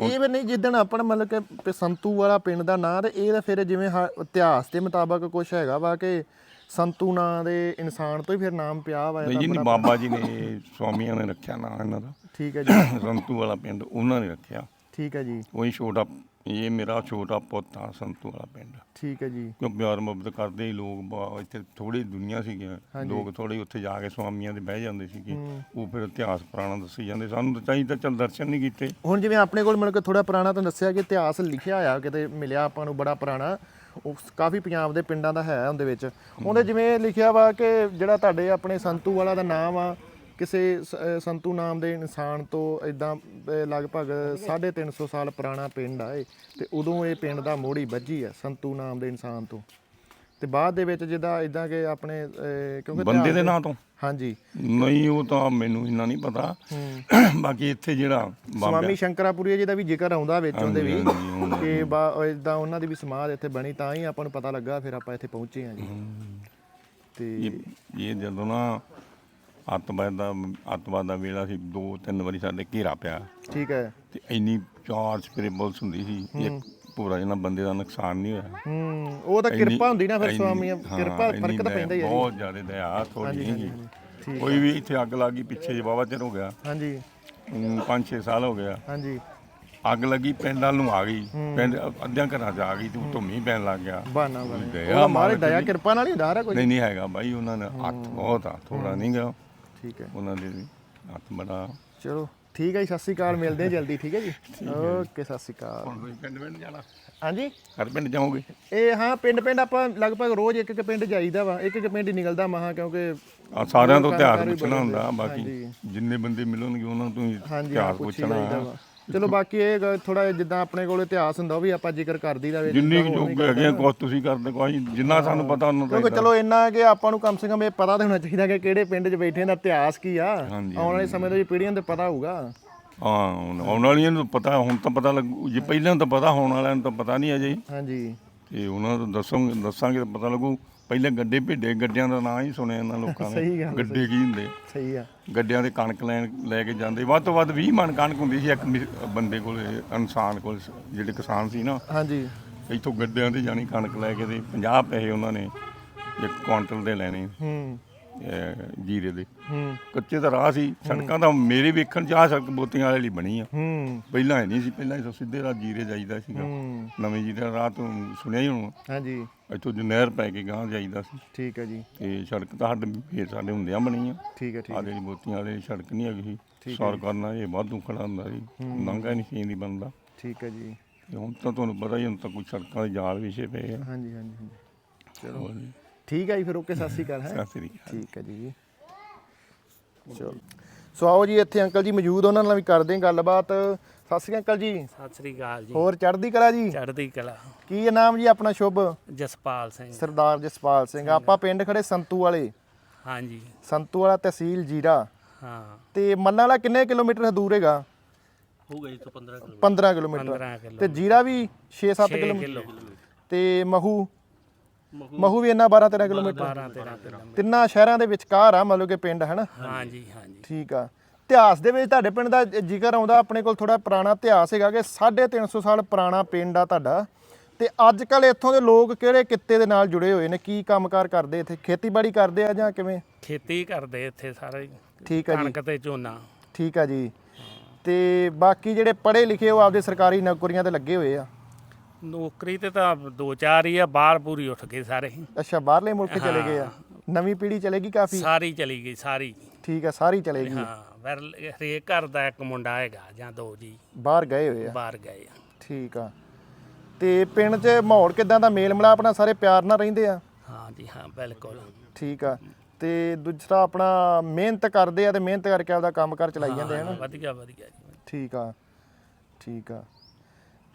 ਇਹ ਵੀ ਨਹੀਂ ਜਿੱਦਣ ਆਪਣਾ ਮਤਲਬ ਕਿ ਸੰਤੂ ਵਾਲਾ ਪਿੰਡ ਦਾ ਨਾਂ ਤੇ ਇਹ ਤਾਂ ਫਿਰ ਜਿਵੇਂ ਇਤਿਹਾਸ ਦੇ ਮੁਤਾਬਕ ਕੁਝ ਹੈਗਾ ਵਾ ਕਿ ਸੰਤੂ ਨਾਂ ਦੇ ਇਨਸਾਨ ਤੋਂ ਹੀ ਫਿਰ ਨਾਮ ਪਿਆ ਵਾ ਨਹੀਂ ਇਹਦਾ ਜੀ ਨਹੀਂ ਬਾਬਾ ਜੀ ਨੇ ਸਵਾਮੀਆਂ ਨੇ ਰੱਖਿਆ ਨਾਂ ਇਹਨਾਂ ਦਾ। ਠੀਕ ਹੈ ਜੀ। ਸੰਤੂ ਵਾਲਾ ਪਿੰਡ ਉਹਨਾਂ ਨੇ ਰੱਖਿਆ। ਠੀਕ ਹੈ ਜੀ। ਉਹੀ ਛੋਟਾ ਇਹ ਮੇਰਾ ਛੋਟਾ ਪੁੱਤ ਆ ਸੰਤੂ ਵਾਲਾ ਪਿੰਡ। ਠੀਕ ਹੈ ਜੀ। ਕਿਉਂ ਪਿਆਰ ਮੁਹੱਬਤ ਕਰਦੇ ਹੀ ਲੋਕ ਬਾ- ਇੱਥੇ ਥੋੜੀ ਦੁਨੀਆ ਸੀਗੀਆਂ ਲੋਕ ਥੋੜੇ ਉੱਥੇ ਜਾ ਕੇ ਸਵਾਮੀਆਂ ਦੇ ਬਹਿ ਜਾਂਦੇ ਸੀਗੇ। ਉਹ ਫਿਰ ਇਤਿਹਾਸ ਪੁਰਾਣਾ ਦੱਸੀ ਜਾਂਦੇ। ਸਾਨੂੰ ਤਾਂ ਚਾਹੀਦਾ ਚੱਲ ਦਰਸ਼ਨ ਨਹੀਂ ਕੀਤੇ। ਹੁਣ ਜਿਵੇਂ ਆਪਣੇ ਕੋਲ ਮਤਲਬ ਕਿ ਥੋੜਾ ਪੁਰਾਣਾ ਤੁਹਾਨੂੰ ਦੱਸਿਆ ਕਿ ਇਤਿਹਾਸ ਲਿਖਿਆ ਆ ਕਿਤੇ ਮਿਲਿਆ ਆਪਾਂ ਨੂੰ ਬੜਾ ਪੁਰਾਣਾ। ਉਹ ਕਾਫੀ ਪੰਜਾਬ ਦੇ ਪਿੰਡਾਂ ਦਾ ਹੈ ਉਹਦੇ ਵਿੱਚ। ਉਹਦੇ ਜਿਵੇਂ ਲਿਖਿਆ ਵਾ ਕਿ ਜਿਹੜਾ ਤੁਹਾਡੇ ਆਪਣੇ ਸੰਤੂ ਵਾਲਾ ਦਾ ਨਾਮ ਆ, ਕਿਸੇ ਸ- ਸੰਤੂ ਨਾਮ ਦੇ ਇਨਸਾਨ ਤੋਂ ਇਦਾਂ ਲਗਭਗ 350 ਸਾਲ ਪੁਰਾਣਾ ਪਿੰਡ ਆ ਇਹ, ਤੇ ਉਦੋਂ ਇਹ ਪਿੰਡ ਦਾ ਮੋੜੀ ਵੱਜੀ ਆ ਸੰਤੂ ਨਾਮ ਦੇ ਇਨਸਾਨ ਤੋਂ। ਤੇ ਬਾਅਦ ਦੇ ਵਿੱਚ ਜਿੱਦਾਂ ਇਦਾਂ ਕਿ ਆਪਣੇ ਅਹ, ਕਿਉਂਕਿ ਬੰਦੇ ਦੇ ਨਾਂ ਤੋਂ। ਹਾਂਜੀ। ਨਹੀਂ ਉਹ ਤਾਂ ਮੈਨੂੰ ਇੰਨਾ ਨਹੀਂ ਪਤਾ। ਬਾਕੀ ਇੱਥੇ ਜਿਹੜਾ ਬਾਬਾ ਸਵਾਮੀ ਸ਼ੰਕਰਾਪੁਰੀ ਜੀ ਦਾ ਵੀ ਜ਼ਿਕਰ ਆਉਂਦਾ ਵਿੱਚ ਉਹਦੇ ਵੀ ਹਾਂਜੀ, ਹਾਂਜੀ, ਕਿ ਇਦਾਂ ਉਹਨਾਂ ਦੀ ਵੀ ਸਮਾਧ ਇੱਥੇ ਬਣੀ ਤਾਂ ਹੀ ਆਪਾਂ ਨੂੰ ਪਤਾ ਲੱਗਾ ਫਿਰ ਆਪਾਂ ਇੱਥੇ ਪਹੁੰਚੇ ਹਾਂ ਜੀ। ਤੇ ਇਹ ਇਹ ਜਦੋਂ ਨਾ ਅੱਤਵਾਦ ਦਾ ਅੱਤਵਾਦ ਦਾ ਵੇਲਾ ਸੀ ਦੋ ਤਿੰਨ ਵਾਰੀ ਸਾਡੇ ਘੇਰਾ ਪਿਆ। ਠੀਕ ਹੈ। ਤੇ ਇੰਨੀ ਚਾਰ ਸਪਰੇ ਪੁਲਿਸ ਹੁੰਦੀ ਸੀ ਇੱਕ ਪੂਰਾ ਇਹਨਾਂ ਬੰਦੇ ਦਾ ਨੁਕਸਾਨ ਨਹੀਂ ਹੋਇਆ। ਹੂੰ ਉਹ ਤਾਂ ਕਿਰਪਾ ਹੁੰਦੀ ਨਾ ਫਿਰ ਇੰਨੀ- ਹਾਂ, ਕਿਰਪਾ ਇੰਨੀ ਫ਼ਰਕ ਤਾਂ ਦਇਆ, ਪੈਂਦਾ ਹੀ ਹੈ ਬਹੁਤ ਜ਼ਿਆਦਾ ਦਇਆ ਥੋੜੀ ਨਹੀਂ ਠੀਕ ਕੋਈ ਵੀ ਇੱਥੇ ਅੱਗ ਲੱਗੀ ਪਿੱਛੇ ਜੇ ਬਾਬਾ ਚਿਰ ਹੋ ਗਿਆ। ਹਾਂਜੀ। 5-6 ਸਾਲ ਹੋ ਗਿਆ। ਹਾਂਜੀ। ਅੱਗ ਲੱਗੀ ਪਿੰਡ ਵੱਲ ਨੂੰ ਆ ਗਈ। ਪਿੰਡ ਅੱਧਿਆਂ ਘਰਾਂ 'ਚ ਆ ਗਈ ਤੇ ਉੱਤੋਂ ਮੀਂਹ ਪੈਣ ਲੱਗ ਗਿਆ। ਬਾਨਾ ਬਾਨਾ ਦਇਆ ਉਹ ਮਾਰੇ ਮਾਲਕ ਦਇਆ ਦੀ। ਕਿਰਪਾ ਨਾਲ ਹੀ ਸਾਰਾ ਕੁਝ ਨਹੀਂ ਨਹੀਂ ਹੈਗਾ ਬਾਈ ਉਹਨਾਂ ਨੇ ਹੱਥ ਬਹੁਤ ਆ ਥੋੜਾ ਨਹੀਂ ਗਾ। ਠੀਕ ਹੈ। ਉਹਨਾਂ ਦੇ ਹੱਥ ਬੜਾ ਚਲੋ। ਠੀਕ ਹੈ ਜੀ ਸਤਿ ਸ਼੍ਰੀ ਅਕਾਲ ਮਿਲਦੇ ਹਾਂ ਜਲਦੀ ਠੀਕ ਹੈ ਜੀ। ਓਕੇ ਸਤਿ ਸ਼੍ਰੀ ਅਕਾਲ। ਹੁਣ ਤੁਸੀਂ ਪਿੰਡ ਪਿੰਡ ਜਾਣਾ। ਹਾਂਜੀ? ਹਰ ਪਿੰਡ ਜਾਓਗੇ? ਇਹ ਹਾਂ ਪਿੰਡ ਪਿੰਡ ਆਪਾਂ ਲਗਭਗ ਰੋਜ਼ ਇੱਕ ਇੱਕ ਪਿੰਡ ਜਾਈਦਾ ਵਾ ਇੱਕ ਇੱਕ ਪਿੰਡ ਹੀ ਨਿਕਲਦਾ ਮਹਾ ਕਿਉਂਕਿ ਆ ਸਾਰਿਆਂ ਤੋਂ ਵੀ ਪੁੱਛਣਾ ਹੁੰਦਾ। ਬਾਕੀ ਹਾਂਜੀ। ਜਿੰਨੇ ਬੰਦੇ ਮਿਲਣਗੇ ਉਹਨਾਂ ਤੋਂ ਹੀ ਹਾਂਜੀ ਪੁੱਛੀ ਪੁੱਛਣਾ ਜਾਈਦਾ ਵਾ। ਚਲੋ ਬਾਕੀ ਇਹ ਥੋੜਾ ਜਿੱਦਾਂ ਆਪਣੇ ਕੋਲ ਇਤਿਹਾਸ ਹੁੰਦਾ ਉਹ ਵੀ ਆਪਾਂ ਜ਼ਿਕਰ ਕਰਦੀ ਦਾ ਜਿੰਨੀ ਕੁ ਜੋਗ ਹੈਗੇ ਕੁਛ ਤੁਸੀਂ ਕਰਦੇ ਕੋਈ ਜਿੰਨਾ ਸਾਨੂੰ ਪਤਾ ਉਹਨਾਂ ਕਿਉਂਕਿ ਚਲੋ ਇੰਨਾ ਕਿ ਆਪਾਂ ਨੂੰ ਕਮ ਸੇ ਕਮ ਇਹ ਪਤਾ ਤਾਂ ਹੋਣਾ ਚਾਹੀਦਾ ਕਿ ਕਿਹੜੇ ਪਿੰਡ 'ਚ ਬੈਠੇ ਦਾ ਇਤਿਹਾਸ ਕੀ ਆ। ਆਉਣ ਵਾਲੇ ਸਮੇਂ ਦੇ ਵਿੱਚ ਪੀੜ੍ਹੀਆਂ ਨੂੰ ਤੇ ਪਤਾ ਹੋਊਗਾ। ਹਾਂ ਆਉਣ ਵਾਲੀਆਂ ਨੂੰ ਪਤਾ ਹੁਣ ਤਾਂ ਪਤਾ ਲੱਗੂ ਜੇ ਪਹਿਲਾਂ ਤਾਂ ਪਤਾ ਹੋਣ ਵਾਲਿਆਂ ਨੂੰ ਤਾਂ ਪਤਾ ਨਹੀਂ ਅਜੇ। ਹਾਂਜੀ। ਤੇ ਉਹਨਾਂ ਨੂੰ ਦੱਸਾਂਗੇ ਦੱਸਾਂਗੇ ਤਾਂ ਪਤਾ ਲੱਗੂ। ਪਹਿਲਾਂ ਗੱਡੇ ਭੇਡੇ ਗੱਡਿਆਂ ਦਾ ਨਾਂ ਹੀ ਸੁਣਿਆ ਇਹਨਾਂ ਲੋਕਾਂ ਸਹੀ ਨੇ ਗੱਲ, ਗੱਡੇ ਕੀ ਹੁੰਦੇ? ਸਹੀ ਆ। ਗੱਡਿਆਂ ਦੇ ਕਣਕ ਲੈਣ ਲੈ ਕੇ ਜਾਂਦੇ। ਵੱਧ ਤੋਂ ਵੱਧ 20 ਮਣ ਕਣਕ ਹੁੰਦੀ ਸੀ ਇੱਕ ਮਿ- ਬੰਦੇ ਕੋਲ ਇਨਸਾਨ ਕੋਲ ਜਿਹੜੇ ਕਿਸਾਨ ਸੀ ਨਾ। ਹਾਂਜੀ। ਇੱਥੋਂ ਗੱਡਿਆਂ ਤੇ ਜਾਣੀ ਕਣਕ ਲੈ ਕੇ ਤੇ 50 ਪੈਸੇ ਉਹਨਾਂ ਨੇ ਇੱਕ ਕੁਆਂਟਲ ਦੇ ਲੈਣੇ। ਹੂੰ। ਅਹ ਜੀਰੇ ਦੇ। ਹੂੰ। ਕੱਚੇ ਤਾਂ ਰਾਹ ਸੀ ਸੜਕਾਂ ਤਾਂ ਮੇਰੇ ਵੇਖਣ ਚ ਆ ਸੜਕ ਬੋਤੀਆਂ ਵਾਲੇ ਲਈ ਬਣੀ ਆ। ਹੂੰ। ਪਹਿਲਾਂ ਹੈ ਨਹੀਂ ਸੀ ਪਹਿਲਾਂ ਤਾਂ ਸਿੱਧੇ ਰਾਹ ਜੀਰੇ ਜਾਈਦਾ ਸੀਗਾ। ਹੂੰ। ਨਵੇਂ ਜੀਰੇ ਦਾ ਰਾਹ ਤੋਂ ਸੁਣਿਆ ਹੀ ਹੁਣ। ਹਾਂਜੀ। ਇੱਥੋਂ ਜੋ ਨਹਿਰ ਪੈ ਕੇ ਗਾਂ ਜਾਈਦਾ ਸੀ। ਠੀਕ ਹੈ ਜੀ। ਤੇ ਸੜਕ ਤਾਂ ਸਾਡੇ ਫੇਰ ਸਾਡੇ ਹੁੰਦਿਆਂ ਬਣੀ ਆ। ਠੀਕ ਹੈ ਠੀਕ ਆ ਜਿਹੜੀ ਬੋਤੀਆਂ ਵਾਲੀ ਸੜਕ ਨਹੀਂ ਹੈਗੀ ਸੀ ਸੌਰ ਕਰਨਾ ਇਹ ਵਾਧੂ ਖੜਾ ਹੁੰਦਾ ਸੀ। ਨੰਗਾ ਨਹੀਂ ਸੀ ਦੀ ਬੰਦਾ ਠੀਕ ਹੈ ਜੀ। ਤੇ ਹੁਣ ਤਾਂ ਤੁਹਾਨੂੰ ਪਤਾ ਹੀ ਹੁਣ ਤਾਂ ਕੁਝ ਸੜਕਾਂ ਦੇ ਜਾਲ ਵਿਛੇ ਪਏ ਆ। ਹਾਂਜੀ ਹਾਂਜੀ ਹਾਂਜੀ। ਚਲੋ। ਠੀਕ ਹੈ ਜੀ ਫਿਰ ਓਕੇ ਸਤਿ ਸ਼੍ਰੀ ਅਕਾਲ ਹੈ? ਸਤਿ ਸ੍ਰੀ ਅਕਾਲ। ਠੀਕ ਹੈ ਜੀ। ਚਲੋ। ਸੋ ਆਓ ਜੀ ਇੱਥੇ ਅੰਕਲ ਜੀ ਮੌਜੂਦ ਉਹਨਾਂ ਨਾਲ ਵੀ ਕਰਦੇ ਹਾਂ ਗੱਲਬਾਤ। ਸਤਿ ਸ਼੍ਰੀ ਅਕਾਲ ਜੀ। ਸਤਿ ਸ੍ਰੀ ਅਕਾਲ ਜੀ। ਹੋਰ ਚੜ੍ਹਦੀ ਕਲਾ ਜੀ? ਚੜ੍ਹਦੀ ਕਲਾ। ਕੀ ਹੈ ਨਾਮ ਜੀ ਆਪਣਾ ਸ਼ੁਭ? ਜਸਪਾਲ ਸਿੰਘ। ਸਰਦਾਰ ਜਸਪਾਲ ਸਿੰਘ। ਆਪਾਂ ਪਿੰਡ ਖੜੇ ਸੰਤੂ ਵਾਲੇ। ਹਾਂਜੀ। ਸੰਤੂ ਵਾਲਾ ਤਹਿਸੀਲ ਜੀਰਾ। ਹਾਂ। ਤੇ ਮੱਲਾਂ ਵਾਲਾ ਕਿੰਨੇ ਕਿਲੋਮੀਟਰ ਦੂਰ ਹੈਗਾ? ਹੋਊਗਾ ਜੀ ਤੋਂ 15 ਕਿਲੋ 15 ਕਿਲੋਮੀਟਰ। 15 ਕਿਲੋ ਤੇ ਜੀਰਾ ਵੀ 6-7 6 ਕਿਲੋਮੀਟਰ। ਕਿਲੋ ਤੇ ਮਹੂ ਮਹੂ ਵੀ ਇੰਨਾ 12-13 ਕਿਲੋਮੀਟਰ। 12 13 ਕਿਲੋਮੀਟਰ ਤਿੰਨਾਂ ਸ਼ਹਿਰਾਂ ਦੇ ਵਿਚਕਾਰ ਆ ਮਤਲਬ ਕਿ ਪਿੰਡ ਹੈ ਨਾ ਹਾਂਜੀ ਹਾਂਜੀ। ਠੀਕ ਆ। ਇਤਿਹਾਸ ਦੇ ਵਿੱਚ ਤੁਹਾਡੇ ਪਿੰਡ ਦਾ ਜ਼ਿਕਰ ਆਉਂਦਾ ਆਪਣੇ ਕੋਲ ਥੋੜਾ ਪੁਰਾਣਾ ਇਤਿਹਾਸ ਹੈਗਾ ਕਿ 350 ਸਾਲ ਪੁਰਾਣਾ ਪਿੰਡ ਆ ਤੁਹਾਡਾ। ਤੇ ਅੱਜ ਕੱਲ ਇੱਥੋਂ ਦੇ ਲੋਕ ਕਿਹੜੇ ਕਿੱਤੇ ਦੇ ਨਾਲ ਜੁੜੇ ਹੋਏ ਨੇ? ਕੀ ਕੰਮਕਾਰ ਕਰਦੇ ਇੱਥੇ? ਖੇਤੀਬਾੜੀ ਕਰਦੇ ਆ ਜਾਂ ਕਿਵੇਂ? ਖੇਤੀ ਕਰਦੇ ਇੱਥੇ ਸਾਰੇ। ਠੀਕ ਆ ਜੀ। ਕਣਕ ਤੇ ਝੋਨਾ। ਠੀਕ ਆ ਜੀ। ਤੇ ਬਾਕੀ ਜਿਹੜੇ ਪੜ੍ਹੇ ਲਿਖੇ ਉਹ ਆਪਦੇ ਸਰਕਾਰੀ ਨੌਕਰੀਆਂ ਤੇ ਲੱਗੇ ਹੋਏ ਆ। ਨੌਕਰੀ ਤੇ ਤਾਂ ਦੋ ਚਾਰ ਹੀ ਆ ਬਾਹਰ ਪੂਰੀ ਉੱਠ ਗਏ ਸਾਰੇ। ਅੱਛਾ ਬਾਹਰਲੇ ਮੁਲਕ ਚਲੇ ਗਏ ਆ? ਨਵੀਂ ਪੀੜ੍ਹੀ ਚਲੇਗੀ ਕਾਫੀ? ਸਾਰੀ ਚਲੀ ਗਈ ਸਾਰੀ। ਠੀਕ ਆ ਸਾਰੀ ਚਲੇਗੀ। ਹਾਂ ਪਰ ਹਰੇਕ ਘਰ ਦਾ ਇੱਕ ਮੁੰਡਾ ਹੈਗਾ ਜਾਂ ਦੋ ਜੀ। ਬਾਹਰ ਗਏ ਹੋਏ ਆ? ਬਾਹਰ ਗਏ ਆ। ਠੀਕ ਆ। ਤੇ ਪਿੰਡ 'ਚ ਮਾਹੌਲ ਕਿਦਾਂ ਦਾ? ਮੇਲ ਮਿਲਾਪ ਨਾਲ ਸਾਰੇ ਪਿਆਰ ਨਾਲ ਰਹਿੰਦੇ ਆ? ਹਾਂ ਜੀ ਹਾਂ ਬਿਲਕੁਲ। ਠੀਕ ਆ। ਤੇ ਦੂਸਰਾ ਆਪਣਾ ਮਿਹਨਤ ਕਰਦੇ ਆ ਤੇ ਮਿਹਨਤ ਕਰਕੇ ਆਪਦਾ ਕੰਮਕਾਰ ਚਲਾਈ ਜਾਂਦੇ ਹਨ ਵਧੀਆ ਵਧੀਆ ਜੀ। ਠੀਕ ਆ ਠੀਕ ਆ।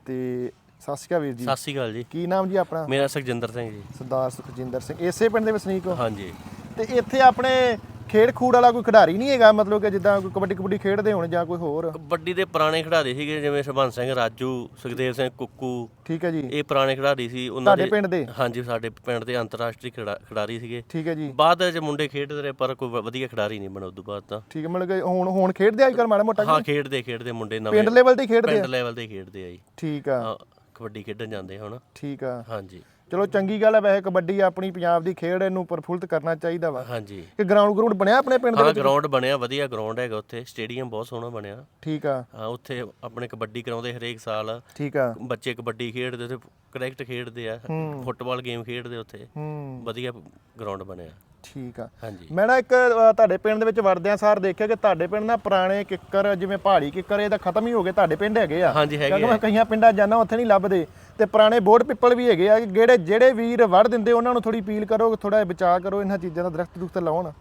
ਤੇ ਸਤਿ ਸ਼੍ਰੀ ਅਕਾਲ ਵੀਰ ਜੀ। ਸਤਿ ਸ਼੍ਰੀ ਅਕਾਲ ਜੀ। ਕੀ ਨਾਮ ਜੀ ਆਪਣਾ? ਮੇਰਾ ਸੁਖਜਿੰਦਰ ਸਿੰਘ ਜੀ। ਸਰਦਾਰ ਸੁਖਜਿੰਦਰ ਸਿੰਘ। ਇਸੇ ਪਿੰਡ ਦੇ ਵਸਨੀਕ ਹੋ? ਹਾਂਜੀ। ਤੇ ਇੱਥੇ ਆਪਣੇ ਖੇਡ ਖੂਡ ਵਾਲਾ ਕੋਈ ਖਿਡਾਰੀ ਨਹੀਂ ਹੈਗਾ? ਮਤਲਬ ਕਿ ਜਿੱਦਾਂ ਕੋਈ ਕਬੱਡੀ ਕਬੱਡੀ ਖੇਡਦੇ ਹੋਣ ਜਾਂ ਕੋਈ ਹੋਰ? ਕਬੱਡੀ ਦੇ ਪੁਰਾਣੇ ਖਿਡਾਰੀ ਸੀਗੇ ਜਿਵੇਂ ਸਰਬੰਸ ਸਿੰਘ ਰਾਜੂ ਸੁਖਦੇਵ ਸਿੰਘ ਕੁੱਕੂ। ਠੀਕ ਹੈ ਜੀ। ਇਹ ਪੁਰਾਣੇ ਖਿਡਾਰੀ ਸੀ। ਉਹਨਾਂ ਤੁਹਾਡੇ ਪਿੰਡ ਦੇ? ਹਾਂਜੀ ਸਾਡੇ ਪਿੰਡ ਦੇ ਅੰਤਰਰਾਸ਼ਟਰੀ ਖਿਡਾ- ਖਿਡਾਰੀ ਸੀਗੇ। ਠੀਕ ਹੈ ਜੀ। ਬਾਅਦ ਵਿੱਚ ਮੁੰਡੇ ਖੇਡਦੇ ਰਹੇ ਪਰ ਕੋਈ ਵ- ਵਧੀਆ ਖਿਡਾਰੀ ਨਹੀਂ ਬਣਾ ਉਦੋਂ ਬਾਅਦ ਤਾਂ। ਠੀਕ ਹੈ ਮਤਲਬ ਕਿ ਹੁਣ ਹੁਣ ਖੇਡਦੇ ਆ ਅੱਜ ਕੱਲ ਮਾੜਾ ਮੋਟਾ ਹਾਂ ਖੇਡਦੇ ਖੇਡਦੇ ਮੁੰਡੇ ਨਵੇਂ। ਪਿੰਡ ਲੈਵਲ ਤੇ ਹੀ ਖੇਡਦੇ ਪਿੰਡ ਆ ਲੈਵਲ ਤੇ ਖੇਡਦੇ ਆ ਜੀ। ਠੀਕ ਆ। ਹਾਂ, ਕਬੱਡੀ ਖੇਡਣ ਜਾਂਦੇ ਹੁਣ ਠੀਕ ਆ। ਹਾਂਜੀ। ਚਲੋ ਚੰਗੀ ਗੱਲ ਹੈ ਵੈਸੇ ਕਬੱਡੀ ਆਪਣੀ ਪੰਜਾਬ ਦੀ ਖੇਡ ਇਹਨੂੰ ਪ੍ਰਫੁੱਲਤ ਕਰਨਾ ਚਾਹੀਦਾ ਵਾ। ਹਾਂਜੀ। ਕਿ ਗਰਾਊਂਡ ਗਰਾਊਂਡ ਬਣਿਆ ਆਪਣੇ ਪਿੰਡ ਦੇ ਹਾਂ ਵਿੱਚ? ਗਰਾਊਂਡ ਬਣਿਆ ਵਧੀਆ ਗਰਾਊਂਡ ਹੈਗਾ ਉੱਥੇ। ਸਟੇਡੀਅਮ ਬਹੁਤ ਸੋਹਣਾ ਬਣਿਆ। ਠੀਕ ਆ। ਹਾਂ ਉੱਥੇ ਆਪਣੇ ਕਬੱਡੀ ਕਰਾਉਂਦੇ ਹਰੇਕ ਸਾਲ। ਠੀਕ ਆ। ਬੱਚੇ ਕਬੱਡੀ ਖੇਡਦੇ ਤੇ ਕ੍ਰਿਕਟ ਖੇਡਦੇ ਆ ਫੁੱਟਬਾਲ ਗੇਮ ਖੇਡਦੇ ਉੱਥੇ। ਹੂੰ। ਵਧੀਆ ਗਰਾਊਂਡ ਬਣਿਆ। ਠੀਕ ਆ। ਹਾਂਜੀ। ਮੈਂ ਨਾ ਇੱਕ ਅ, ਤੁਹਾਡੇ ਪਿੰਡ ਦੇ ਵਿੱਚ ਵੜਦਿਆਂ ਸਾਰ ਦੇਖਿਆ ਕਿ ਤੁਹਾਡੇ ਪਿੰਡ ਨਾ ਪੁਰਾਣੇ ਕਿੱਕਰ ਜਿਵੇਂ ਪਹਾੜੀ ਕਿੱਕਰ ਇਹ ਤਾਂ ਖਤਮ ਹੀ ਹੋ ਗਏ ਤੁਹਾਡੇ ਪਿੰਡ ਹੈਗੇ ਆ। ਹਾਂਜੀ, ਹੈਗੇ ਕਿਉਂਕਿ ਮੈਂ। ਕਈਆਂ ਪਿੰਡਾਂ ਜਾਣਾ ਉੱਥੇ ਨਹੀਂ ਲੱਭਦੇ। ਤੇ ਪੁਰਾਣੇ ਬੋਰਡ ਪਿੱਪਲ ਵੀ ਹੈਗੇ ਆ ਕਿ ਜਿਹੜੇ ਜਿਹੜੇ ਵੀਰ ਵੜ ਦਿੰਦੇ ਉਹਨਾਂ ਨੂੰ ਥੋੜੀ ਅਪੀਲ ਕਰੋ ਥੋੜਾ ਬਚਾਅ ਕਰੋ ਇਹਨਾਂ ਚੀਜ਼ਾਂ ਦਾ ਦਰਖਤ ਦੁਖਤ ਲਾਉਣ।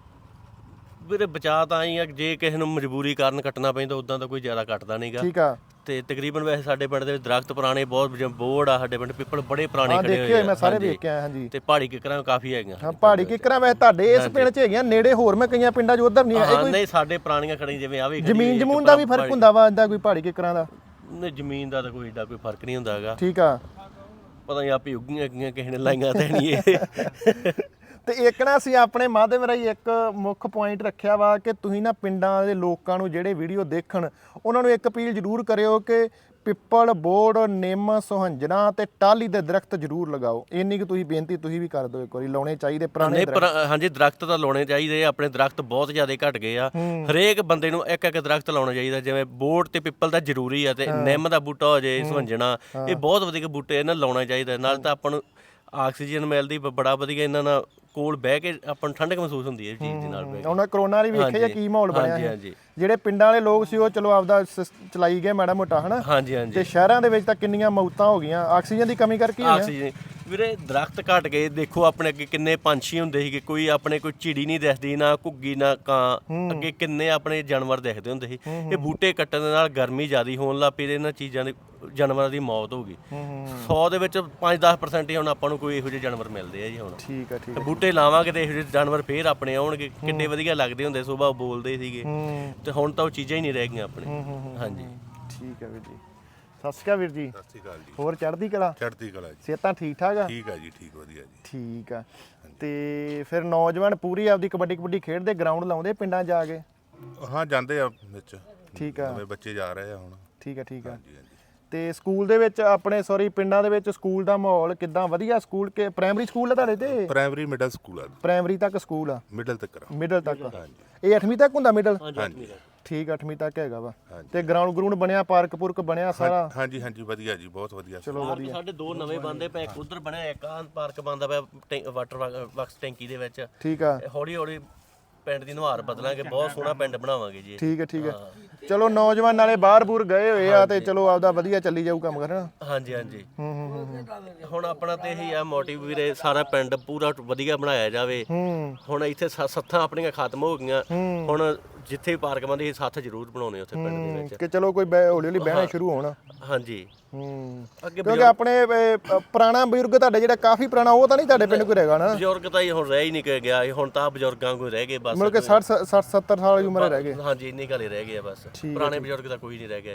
ਵੀਰੇ ਬਚਾ ਤਾਂ ਆਈ ਆ ਜੇ ਕਿਸੇ ਨੂੰ ਮਜਬੂਰੀ ਕਾਰਨ ਕੱਟਣਾ ਪੈਂਦਾ ਉਦਾਂ ਤਾਂ ਕੋਈ ਜ਼ਿਆਦਾ ਕੱਟਦਾ ਨਹੀਂਗਾ ਠੀਕ ਆ। ਤੇ ਤਕਰੀਬਨ ਵੈਸੇ ਸਾਡੇ ਪਿੰਡ ਦੇ ਵਿੱਚ ਦਰਖਤ ਪੁਰਾਣੇ ਬਹੁਤ ਜਿਵੇਂ ਬੋਰਡ ਆ ਸਾਡੇ ਪਿੰਡ ਪਿੱਪਲ ਬੜੇ ਪੁਰਾਣੇ ਹਾਂ ਖੜੇ ਹੋਏ ਹੋਏ ਆ। ਮੈਂ ਸਾਰੇ ਹਾਂਜੀ। ਹਾਂਜੀ। ਤੇ ਪਹਾੜੀ ਕਿਕਰਾਂ ਕਾਫੀ ਹੈਗੀਆਂ ਹਾਂ ਪਹਾੜੀ ਕਿੱਕਰਾਂ ਵੈਸੇ ਤੁਹਾਡੇ ਇਸ ਪਿੰਡ 'ਚ ਹੈਗੀਆਂ ਨੇੜੇ ਹੋਰ ਮੈਂ ਕਈਆਂ ਪਿੰਡਾਂ 'ਚ ਉਧਰ ਨਹੀਂ ਹੈ। ਹਾਂ ਨਹੀਂ ਸਾਡੇ ਪੁਰਾਣੀਆਂ ਖੜੀਆਂ ਜਿਵੇਂ ਆ ਵੀ ਖੜੀ ਜ਼ਮੀਨ ਜਮੂਨ ਦਾ ਵੀ ਫ਼ਰਕ ਹੁੰਦਾ ਵਾ ਇਦਾਂ ਕੋਈ ਪਹਾੜੀ ਕਿੱਕਰਾਂ ਦਾ? ਨਹੀਂ ਜ਼ਮੀਨ ਦਾ ਤਾਂ ਕੋਈ ਏਡਾ ਕੋਈ ਫ਼ਰਕ ਨਹੀਂ ਹੁੰਦਾ ਹੈਗਾ। ਠੀਕ ਆ। ਪਤਾ ਨਹੀਂ ਆਪੇ ਉੱਗੀਆਂ ਕਿੰਨੀਆਂ ਕਿਸੇ ਨੇ ਲਾਈਆਂ ਤੇ ਨਹੀਂ ਇਹ। ਤੇ ਇੱਕ ਨਾ ਅਸੀਂ ਆਪਣੇ ਮਾਧਿਅਮ ਰਾਹੀਂ ਇੱਕ ਮੁੱਖ ਪੁਆਇੰਟ ਰੱਖਿਆ ਵਾ ਕਿ ਤੁਸੀਂ ਨਾ ਪਿੰਡਾਂ ਦੇ ਲੋਕਾਂ ਨੂੰ ਜਿਹੜੇ ਵੀਡੀਓ ਦੇਖਣ ਉਹਨਾਂ ਨੂੰ ਇੱਕ ਅਪੀਲ ਜ਼ਰੂਰ ਕਰਿਓ ਕਿ ਪਿੱਪਲ ਬੋੜ ਨਿੰਮ ਸੁਹੰਜਣਾ ਤੇ ਟਾਲੀ ਦੇ ਦਰਖਤ ਜ਼ਰੂਰ ਲਗਾਓ। ਇੰਨੀ ਕਿ ਤੁਸੀਂ ਬੇਨਤੀ ਤੁਸੀਂ ਵੀ ਕਰ ਦਿਓ ਇੱਕ ਵਾਰੀ ਲਾਉਣੇ ਚਾਹੀਦੇ ਪੁਰਾਣੇ ਦਰਖਤ। ਹਾਂਜੀ ਦਰਖਤ ਤਾਂ ਲਾਉਣੇ ਚਾਹੀਦੇ ਆਪਣੇ ਦਰਖਤ ਬਹੁਤ ਜ਼ਿਆਦਾ ਘਟ ਗਏ ਆ। ਹਰੇਕ ਬੰਦੇ ਨੂੰ ਇੱਕ ਇੱਕ ਦਰਖਤ ਲਾਉਣਾ ਚਾਹੀਦਾ ਜਿਵੇਂ ਬੋੜ ਤੇ ਪਿੱਪਲ ਦਾ ਜ਼ਰੂਰੀ ਆ ਤੇ ਨਿੰਮ ਦਾ ਬੂਟਾ ਹੋ ਜੇ ਸੁਹੰਜਣਾ ਇਹ ਬਹੁਤ ਵਧੀਆ ਬੂਟੇ ਇਹਨਾਂ ਲਾਉਣਾ ਚਾਹੀਦਾ ਨਾਲ ਤਾਂ ਆਪਾਂ ਨੂੰ ਆਕਸੀਜਨ ਮਿਲਦੀ ਬੜਾ ਵਧੀਆ ਇਹਨਾਂ ਨਾਲ ਕੋਲ ਬਹਿ ਕੇ ਆਪਾਂ ਨੂੰ ਠੰਡਕ ਮਹਿਸੂਸ ਹੁੰਦੀ ਹੈ ਇਸ ਚੀਜ਼ ਦੇ ਨਾਲ ਬਹਿ ਕੇ। ਉਹਨਾਂ ਕਰੋਨਾ ਵਾਲੀ ਵੇਖਿਆ ਜਾਂ ਕੀ ਮਾਹੌਲ ਬਣਿਆ ਹਾਂਜੀ। ਜਿਹੜੇ ਪਿੰਡਾਂ ਵਾਲੇ ਲੋਕ ਸੀ ਉਹ ਚਲੋ ਆਪਦਾ ਚਲਾਈ ਗਏ ਮਾੜਾ ਮੋਟਾ ਹਨਾ? ਹਾਂਜੀ ਤੇ ਸ਼ਹਿਰਾਂ ਦੇ ਵਿੱਚ ਤਾਂ ਕਿੰਨੀਆਂ ਮੌਤਾਂ ਹੋ ਗਈਆਂ। ਆਕਸੀਜਨ ਦੀ ਕਮੀ ਕਰਕੇ ਹੀ ਆਕਸੀਜਨ ਵੀਰੇ ਦਰਖਤ ਘਟ ਗਏ। ਦੇਖੋ ਆਪਣੇ ਅੱਗੇ ਕਿੰਨੇ ਪੰਛੀ ਹੁੰਦੇ ਸੀਗੇ। ਕੋਈ ਆਪਣੇ ਕੋਈ ਚਿੜੀ ਨਹੀਂ ਦਿਖਦੀ ਨਾ ਘੁੱਗੀ ਨਾ ਕਾਂ। ਅੱਗੇ ਕਿੰਨੇ ਆਪਣੇ ਜਾਨਵਰ ਦਿਖਦੇ ਹੁੰਦੇ ਸੀ। ਇਹ ਬੂਟੇ ਕੱਟਣ ਦੇ ਨਾਲ ਗਰਮੀ ਜ਼ਿਆਦੀ ਹੋਣ ਲੱਗ ਪਈ ਤੇ ਇਹਨਾਂ ਚੀਜ਼ਾਂ ਦੀ ਜਾਨਵਰਾਂ ਦੀ ਮੌਤ ਹੋ ਗਈ। 100 ਦੇ ਵਿੱਚ 5-10% ਹੀ ਹੁਣ ਆਪਾਂ ਨੂੰ ਕੋਈ ਇਹੋ ਜਿਹੇ ਜਾਨਵਰ ਮਿਲਦੇ ਆ ਜੀ ਹੁਣ। ਠੀਕ ਆ ਠੀਕ ਆ। ਬੂਟੇ ਲਾਵਾਂਗੇ ਤੇ ਇਹੋ ਜਿਹੇ ਜਾਨਵਰ ਫੇਰ ਆਪਣੇ ਆਉਣਗੇ। ਕਿੰਨੇ ਵਧੀਆ ਲੱਗਦੇ ਹੁੰਦੇ ਸੁਬਾਹ ਬੋਲਦੇ ਸੀਗੇ। ਤੇ ਹੁਣ ਤਾਂ ਉਹ ਚੀਜ਼ਾਂ ਹੀ ਨਹੀਂ ਰਹਿ ਗਈਆਂ ਆਪਣੇ। ਹਾਂਜੀ। ਠੀਕ ਆ ਵੀਰ ਜੀ। ਸਤਿ ਸ਼੍ਰੀ ਅਕਾਲ ਵੀਰ ਜੀ। ਸਤਿ ਸ਼੍ਰੀ ਅਕਾਲ ਜੀ। ਹੋਰ ਚੜ੍ਹਦੀ ਕਲਾ? ਚੜ੍ਹਦੀ ਕਲਾ ਜੀ। ਸਿਹਤਾਂ ਠੀਕ ਠਾਕ ਆ? ਠੀਕ ਆ ਜੀ ਠੀਕ ਵਧੀਆ ਜੀ। ਠੀਕ ਆ। ਤੇ ਫਿਰ ਨੌਜਵਾਨ ਪੂਰੀ ਆਪਦੀ ਕਬੱਡੀ ਕਬੱਡੀ ਖੇਡਦੇ ਗਰਾਊਂਡ ਲਾਉਂਦੇ ਪਿੰਡਾਂ ਜਾ ਕੇ? ਹਾਂ ਜਾਂਦੇ ਆ ਵਿੱਚ। ਠੀਕ ਆ। ਨਵੇਂ ਬੱਚੇ ਜਾ ਰਹੇ ਆ ਹੁਣ। ਠੀਕ ਆ ਠੀਕ ਆ। ਹਾਂਜੀ ਹਾਂਜੀ। ਤੇ ਸਕੂਲ ਦੇ ਵਿੱਚ ਆਪਣੇ ਸੌਰੀ ਪਿੰਡਾਂ ਦੇ ਵਿੱਚ ਸਕੂਲ ਦਾ ਮਾਹੌਲ ਕਿਦਾਂ? ਵਧੀਆ ਸਕੂਲ ਕੇ ਪ੍ਰਾਇਮਰੀ ਸਕੂਲ ਆ ਤੁਹਾਡੇ ਤੇ? ਪ੍ਰਾਇਮਰੀ ਮਿਡਲ ਸਕੂਲ ਆ ਪ੍ਰਾਇਮਰੀ ਤੱਕ ਸਕੂਲ ਆ? ਮਿਡਲ ਤੱਕ। ਮਿਡਲ ਤੱਕ ਇਹ 8ਵੀਂ ਤੱਕ ਹੁੰਦਾ ਮਿਡਲ ਹਾਂਜੀ ਠੀਕ ਆ 8ਵੀਂ ਤੱਕ ਹੈਗਾ ਵਾ। ਹਾਂਜੀ। ਤੇ ਗਰਾਊਂਡ ਗਰਾਊਂਡ ਬਣਿਆ ਪਾਰਕ ਪੁਰਕ ਬਣਿਆ ਸਾਰਾ? ਹਾਂਜੀ ਹਾਂਜੀ ਵਧੀਆ ਜੀ ਬਹੁਤ ਵਧੀਆ ਚਲੋ ਪਾਰਕ ਵਧੀਆ। ਸਾਡੇ ਦੋ ਨਵੇਂ ਬੰਦੇ ਪਏ ਇੱਕ ਉਧਰ ਬਣਿਆ ਇੱਕ ਆਹ ਪਾਰਕ ਬੰਦਾ ਪਿਆ ਵਾਟਰ ਵਰਕਸ ਟੈਂਕੀ ਦੇ ਵਿੱਚ। ਠੀਕ ਆ। ਹੌਲੀ ਹੌਲੀ ਪਿੰਡ ਦੀ ਨੁਹਾਰ ਬਦਲਾਂਗੇ ਬਹੁਤ ਸੋਹਣਾ ਪਿੰਡ ਬਣਾਵਾਂਗੇ ਜੀ। ਠੀਕ ਹੈ ਠੀਕ ਹੈ। ਚਲੋ ਨੌਜਵਾਨ ਨਾਲੇ ਬਾਹਰ ਬੂਰ ਗਏ ਹੋਏ ਆ ਤੇ ਚਲੋ ਆਪਦਾ ਵਧੀਆ ਚੱਲੀ ਜਾਊ ਕੰਮ ਕਰਨਾ। ਹਾਂਜੀ ਹਾਂਜੀ। ਹੂੰ ਹੂੰ ਹੂੰ, ਹੂੰ। ਹੁਣ ਆਪਣਾ ਤੇ ਇਹੀ ਆ ਮੋਟਿਵ ਵੀਰੇ ਸਾਰਾ ਪਿੰਡ ਪੂਰਾ ਵਧੀਆ ਬਣਾਇਆ ਜਾਵੇ। ਹੂੰ। ਹੁਣ ਇੱਥੇ ਸ- ਸੱਥਾਂ ਆਪਣੀਆਂ ਖਤਮ ਹੋ ਗਈਆਂ। ਹੁਣ ਜਿੱਥੇ ਵੀ ਪਾਰਕ ਬੰਦੇ ਸੀ ਸੱਥ ਜ਼ਰੂਰ ਬਣਾਉਣੇ ਉੱਥੇ ਪਿੰਡ ਦੇ ਵਿੱਚ। ਕਿ ਚਲੋ ਕੋਈ ਬਹਿ- ਹੌਲੀ ਹੌਲੀ ਬਹਿਣਾ ਸ਼ੁਰੂ ਹੋਣ। ਹਾਂਜੀ। ਹੂੰ ਅੱਗੇ ਕਿਉਂਕਿ ਆਪਣੇ ਇਹ, ਪੁਰਾਣਾ ਬਜ਼ੁਰਗ ਤੁਹਾਡਾ ਜਿਹੜਾ ਕਾਫੀ ਪੁਰਾਣਾ ਉਹ ਤਾਂ ਨਹੀਂ ਤੁਹਾਡੇ ਪਿੰਡ ਕੋਈ ਰਹੇਗਾ ਨਾ ਬਜ਼ੁਰਗ ਤਾਂ ਹੀ ਹੁਣ ਰਹਿ ਹੀ ਨਹੀਂ ਕੇ ਗਿਆ ਇਹ ਹੁਣ ਤਾਂ ਬਜ਼ੁਰਗਾਂ ਕੋਈ ਰਹਿ ਗਏ ਬਸ। ਮਤਲਬ ਕਿ 60 60 70 ਸਾਲ ਦੀ ਉਮਰ ਰਹਿ ਗਏ। ਹਾਂਜੀ ਇੰਨੀ ਗੱਲ ਹੀ ਰਹਿ ਗਈ ਆ ਬਸ। ਪੁਰਾਣੇ ਬਜ਼ੁਰਗ ਤਾਂ ਕੋਈ ਨਹੀਂ ਰਹਿ ਗਿਆ।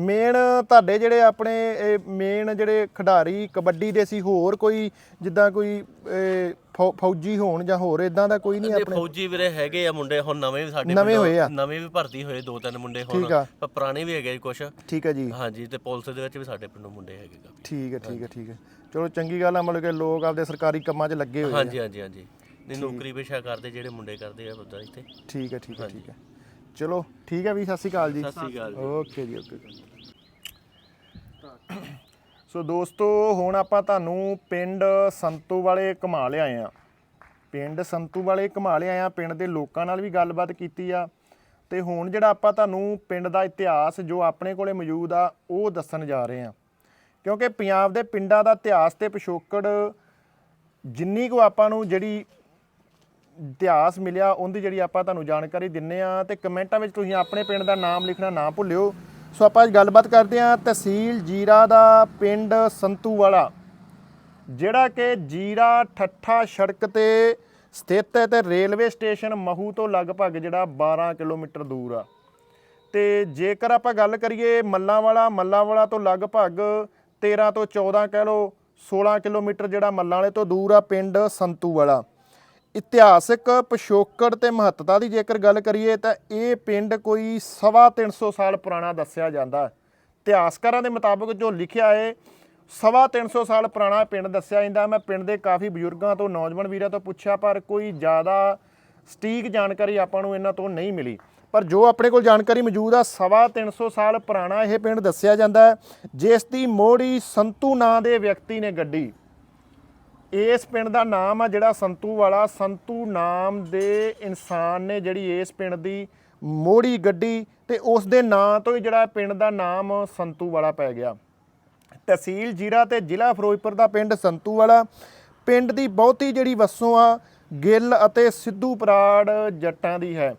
ਮੇਨ ਤੁਹਾਡੇ ਜਿਹੜੇ ਆਪਣੇ ਇਹ ਮੇਨ ਜਿਹੜੇ ਖਿਡਾਰੀ ਕਬੱਡੀ ਦੇ ਸੀ ਹੋਰ ਕੋਈ ਜਿੱਦਾਂ ਕੋਈ ਇਹ, ਫੌ- ਫੌਜੀ ਹੋਣ ਜਾਂ ਹੋਰ ਇਦਾਂ ਦਾ ਕੋਈ ਨਹੀਂ ਤੇ ਆਪਣੇ? ਫੌਜੀ ਵੀਰੇ ਹੈਗੇ ਆ ਮੁੰਡੇ ਹੁਣ ਨਵੇਂ ਵੀ ਸਾਡੇ ਨਵੇਂ ਪਿੰਡੋਂ- ਹੋਏ ਆ। ਨਵੇਂ ਵੀ ਭਰਤੀ ਹੋਏ ਦੋ ਤਿੰਨ ਮੁੰਡੇ ਹੁਣ। ਠੀਕ ਆ। ਪਰ ਪੁਰਾਣੇ ਵੀ ਹੈਗੇ ਕੁਝ ਠੀਕ ਹੈ ਜੀ। ਹਾਂਜੀ ਤੇ ਪੁਲਿਸ ਦੇ ਵਿੱਚ ਵੀ ਸਾਡੇ ਪਿੰਡੋਂ ਮੁੰਡੇ ਹੈਗੇ ਕਾਫੀ ਠੀਕ ਹੈ ਠੀਕ ਹੈ ਠੀਕ ਹੈ ਚਲੋ ਚੰਗੀ ਗੱਲ ਆ ਮਤਲਬ ਕਿ ਲੋਕ ਆਪਦੇ ਸਰਕਾਰੀ ਕੰਮਾਂ 'ਚ ਲੱਗੇ ਹੋਏ ਆ। ਹਾਂਜੀ ਹਾਂਜੀ ਹਾਂਜੀ। ਨਹੀਂ ਨੌਕਰੀ ਪੇਸ਼ਾ ਕਰਦੇ ਜਿਹੜੇ ਮੁੰਡੇ ਕਰਦੇ ਆ ਉਦਾਂ ਇੱਥੇ। ਠੀਕ ਹੈ ਠੀਕ ਹੈ ਠੀਕ ਹੈ ਚਲੋ ਠੀਕ ਹੈ ਵੀ ਸਤਿ ਸ਼੍ਰੀ ਅਕਾਲ ਜੀ। ਸਤਿ ਸ੍ਰੀ ਅਕਾਲ। ਓਕੇ ਜੀ ਓਕੇ। ਸੋ ਦੋਸਤੋ, ਹੁਣ ਆਪਾਂ ਤੁਹਾਨੂੰ ਪਿੰਡ ਸੰਤੂ ਵਾਲੇ ਘੁਮਾ ਲਿਆਏ ਆ ਪਿੰਡ ਸੰਤੂ ਵਾਲੇ ਘੁਮਾ ਲਿਆਏ ਆ ਪਿੰਡ ਦੇ ਲੋਕਾਂ ਨਾਲ ਵੀ ਗੱਲਬਾਤ ਕੀਤੀ ਆ। ਤੇ ਹੁਣ ਜਿਹੜਾ ਆਪਾਂ ਤੁਹਾਨੂੰ ਪਿੰਡ ਦਾ ਇਤਿਹਾਸ ਜੋ ਆਪਣੇ ਕੋਲੇ ਮੌਜੂਦ ਆ, ਉਹ ਦੱਸਣ ਜਾ ਰਹੇ ਆ ਕਿਉਂਕਿ ਪੰਜਾਬ ਦੇ ਪਿੰਡਾਂ ਦਾ ਇਤਿਹਾਸ ਤੇ ਪਿਛੋਕੜ, ਜਿੰਨੀ ਕੋ ਆਪਾਂ ਨੂੰ ਜਿਹੜੀ ਇਤਿਹਾਸ ਮਿਲਿਆ, ਉਹਦੀ ਜਿਹੜੀ ਆਪਾਂ ਤੁਹਾਨੂੰ ਜਾਣਕਾਰੀ ਦਿੰਨੇ ਆ ਤੇ ਕਮੈਂਟਾਂ ਵਿੱਚ ਤੁਸੀਂ ਆਪਣੇ ਪਿੰਡ ਦਾ ਨਾਮ ਲਿਖਣਾ ਨਾ ਭੁੱਲਿਓ। ਸੋ ਆਪਾਂ ਅੱਜ ਗੱਲਬਾਤ ਕਰਦੇ ਹਾਂ ਤਹਿਸੀਲ ਜੀਰਾ ਦਾ ਪਿੰਡ ਸੰਤੂ ਵਾਲਾ ਜਿਹੜਾ ਕਿ ਜੀਰਾ ਠੱਠਾ ਸੜਕ ਤੇ ਸਥਿਤ ਹੈ ਤੇ ਰੇਲਵੇ ਸਟੇਸ਼ਨ ਮਹੂ ਤੋਂ ਲਗਭਗ ਜਿਹੜਾ 12 ਕਿਲੋਮੀਟਰ ਦੂਰ ਆ। ਤੇ ਜੇਕਰ ਆਪਾਂ ਗੱਲ ਕਰੀਏ ਮੱਲਾਂਵਾਲਾ ਮੱਲਾਂਵਾਲਾ ਤੋਂ ਲਗਭਗ 13 ਤੋਂ 14 ਕਹਿ ਲਓ 16 ਕਿਲੋਮੀਟਰ ਜਿਹੜਾ ਮੱਲਾਂ ਵਾਲੇ ਤੋਂ ਦੂਰ ਆ ਪਿੰਡ ਸੰਤੂ ਵਾਲਾ ਇਤਿਹਾਸਕ ਪਿਛੋਕੜ ਤੇ ਮਹੱਤਤਾ ਦੀ ਜੇਕਰ ਗੱਲ ਕਰੀਏ ਤਾਂ ਇਹ ਪਿੰਡ ਕੋਈ ਸਵਾ 300 ਸਾਲ ਪੁਰਾਣਾ ਦੱਸਿਆ ਜਾਂਦਾ ਹੈ। ਇਤਿਹਾਸਕਾਰਾਂ ਦੇ ਮੁਤਾਬਕ ਜੋ ਲਿਖਿਆ ਹੈ, ਸਵਾ 300 ਸਾਲ ਪੁਰਾਣਾ ਪਿੰਡ ਦੱਸਿਆ ਜਾਂਦਾ। ਮੈਂ ਪਿੰਡ ਦੇ ਕਾਫੀ ਬਜ਼ੁਰਗਾਂ ਤੋਂ, ਨੌਜਵਾਨ ਵੀਰਾਂ ਤੋਂ ਪੁੱਛਿਆ, ਪਰ ਕੋਈ ਜ਼ਿਆਦਾ ਸਟੀਕ ਜਾਣਕਾਰੀ ਆਪਾਂ ਨੂੰ ਇਹਨਾਂ ਤੋਂ ਨਹੀਂ ਮਿਲੀ। ਪਰ ਜੋ ਆਪਣੇ ਕੋਲ ਜਾਣਕਾਰੀ ਮੌਜੂਦ ਆ, ਸਵਾ 300 ਸਾਲ ਪੁਰਾਣਾ ਇਹ ਪਿੰਡ ਦੱਸਿਆ ਜਾਂਦਾ ਹੈ, ਜਿਸ ਦੀ ਮੋੜੀ ਸੰਤੂ ਨਾਂ ਦੇ ਵਿਅਕਤੀ ਨੇ ਗੱਡੀ। ਇਸ ਪਿੰਡ ਦਾ ਨਾਮ ਆ ਜਿਹੜਾ ਸੰਤੂ ਵਾਲਾ। ਸੰਤੂ ਨਾਮ ਦੇ ਇਨਸਾਨ ਨੇ ਜਿਹੜੀ ਇਸ ਪਿੰਡ ਦੀ ਮੋੜੀ ਗੱਡੀ ਤੇ ਉਸ ਦੇ ਨਾਂ ਤੋਂ ਹੀ ਜਿਹੜਾ ਪਿੰਡ ਦਾ ਨਾਮ ਸੰਤੂ ਵਾਲਾ ਪੈ ਗਿਆ। ਤਹਿਸੀਲ ਜੀਰਾ ਤੇ ਜ਼ਿਲ੍ਹਾ ਫਿਰੋਜ਼ਪੁਰ ਦਾ ਪਿੰਡ ਸੰਤੂ ਵਾਲਾ। ਪਿੰਡ ਦੀ ਬਹੁਤੀ ਜਿਹੜੀ ਵਸੋਂ ਆ, ਗਿੱਲ ਅਤੇ ਸਿੱਧੂ ਪਰਾੜ ਜੱਟਾਂ ਦੀ ਹੈ।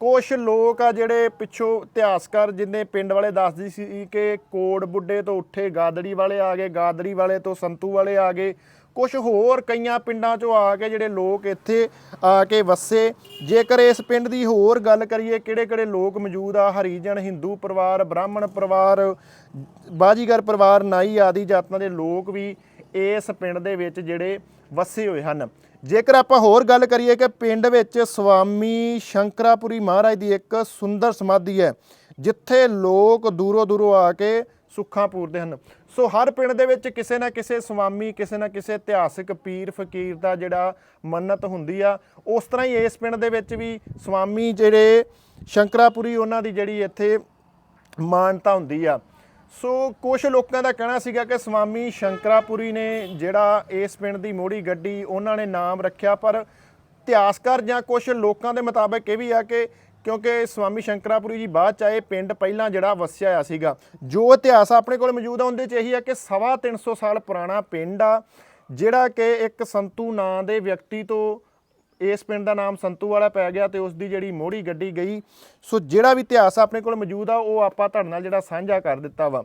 ਕੁਝ ਲੋਕ ਆ ਜਿਹੜੇ ਪਿੱਛੋਂ ਇਤਿਹਾਸਕਾਰ ਜਿੰਨੇ ਪਿੰਡ ਵਾਲੇ ਦੱਸਦੀ ਸੀ ਕਿ ਕੋੜ ਬੁੱਢੇ ਤੋਂ ਉੱਠੇ ਗਾਦੜੀ ਵਾਲੇ ਆ ਗਏ, ਗਾਦੜੀ ਵਾਲੇ ਤੋਂ ਸੰਤੂ ਵਾਲੇ ਆ ਗਏ। ਕੁਝ ਹੋਰ ਕਈਆਂ ਪਿੰਡਾਂ ਚੋਂ ਆ ਕੇ ਜਿਹੜੇ ਲੋਕ ਇੱਥੇ ਆ ਕੇ ਵਸੇ। ਜੇਕਰ ਇਸ ਪਿੰਡ ਦੀ ਹੋਰ ਗੱਲ ਕਰੀਏ ਕਿਹੜੇ ਕਿਹੜੇ ਲੋਕ ਮੌਜੂਦ ਆ? ਹਰੀਜਨ, ਹਿੰਦੂ ਪਰਿਵਾਰ, ਬ੍ਰਾਹਮਣ ਪਰਿਵਾਰ, ਬਾਜੀਗਰ ਪਰਿਵਾਰ, ਨਾਈ ਆਦਿ ਜਾਤਾਂ ਦੇ ਲੋਕ ਵੀ ਇਸ ਪਿੰਡ ਦੇ ਵਿੱਚ ਜਿਹੜੇ ਵਸੇ ਹੋਏ ਹਨ। ਜੇਕਰ ਆਪਾਂ ਹੋਰ ਗੱਲ ਕਰੀਏ ਕਿ ਪਿੰਡ ਵਿੱਚ ਸਵਾਮੀ ਸ਼ੰਕਰਾਪੁਰੀ ਮਹਾਰਾਜ ਦੀ ਇੱਕ ਸੁੰਦਰ ਸਮਾਧੀ ਹੈ, ਜਿੱਥੇ ਲੋਕ ਦੂਰੋਂ ਦੂਰੋਂ ਆ ਕੇ ਸੁੱਖਾਂ ਪੂਰਦੇ ਹਨ। ਸੋ ਹਰ ਪਿੰਡ ਦੇ ਵਿੱਚ ਕਿਸੇ ਨਾ ਕਿਸੇ ਸਵਾਮੀ, ਕਿਸੇ ਨਾ ਕਿਸੇ ਇਤਿਹਾਸਿਕ ਪੀਰ, ਫਕੀਰ ਦਾ ਜਿਹੜਾ ਮੰਨਤ ਹੁੰਦੀ ਆ, ਉਸ ਤਰ੍ਹਾਂ ਹੀ ਇਸ ਪਿੰਡ ਦੇ ਵਿੱਚ ਵੀ ਸਵਾਮੀ ਜਿਹੜੇ ਸ਼ੰਕਰਾਪੁਰੀ, ਉਹਨਾਂ ਦੀ ਜਿਹੜੀ ਇੱਥੇ ਮਾਨਤਾ ਹੁੰਦੀ ਆ। ਸੋ ਕੁਝ ਲੋਕਾਂ ਦਾ ਕਹਿਣਾ ਸੀਗਾ ਕਿ ਸਵਾਮੀ ਸ਼ੰਕਰਾਪੁਰੀ ਨੇ ਜਿਹੜਾ ਇਸ ਪਿੰਡ ਦੀ ਮੋੜੀ ਗੱਡੀ, ਉਹਨਾਂ ਨੇ ਨਾਮ ਰੱਖਿਆ, ਪਰ ਇਤਿਹਾਸਕਾਰ ਜਾਂ ਕੁਝ ਲੋਕਾਂ ਦੇ ਮੁਤਾਬਕ ਇਹ ਵੀ ਆ ਕਿ ਕਿਉਂਕਿ ਸਵਾਮੀ ਸ਼ੰਕਰਾਪੁਰੀ ਜੀ ਬਾਅਦ ਚ ਆਏ, ਪਿੰਡ ਪਹਿਲਾਂ ਜਿਹੜਾ ਵਸਿਆ ਹੋਇਆ ਸੀਗਾ। ਜੋ ਇਤਿਹਾਸ ਆਪਣੇ ਕੋਲ ਮੌਜੂਦ ਆ, ਉਹਦੇ ਚ ਇਹੀ ਆ ਕਿ ਸਵਾ 300 ਸਾਲ ਪੁਰਾਣਾ ਪਿੰਡ ਆ, ਜਿਹੜਾ ਕਿ ਇੱਕ ਸੰਤੂ ਨਾਂ ਦੇ ਵਿਅਕਤੀ ਤੋਂ ਇਸ ਪਿੰਡ ਦਾ ਨਾਮ ਸੰਤੂ ਵਾਲਾ ਪੈ ਗਿਆ ਤੇ ਉਸ ਦੀ ਜਿਹੜੀ ਮੋੜੀ ਗੱਡੀ ਗਈ। ਸੋ ਜਿਹੜਾ ਵੀ ਇਤਿਹਾਸ ਆਪਣੇ ਕੋਲ ਮੌਜੂਦ ਆ, ਉਹ ਆਪਾਂ ਤੁਹਾਡੇ ਨਾਲ ਜਿਹੜਾ ਸਾਂਝਾ ਕਰ ਦਿੱਤਾ ਵਾ।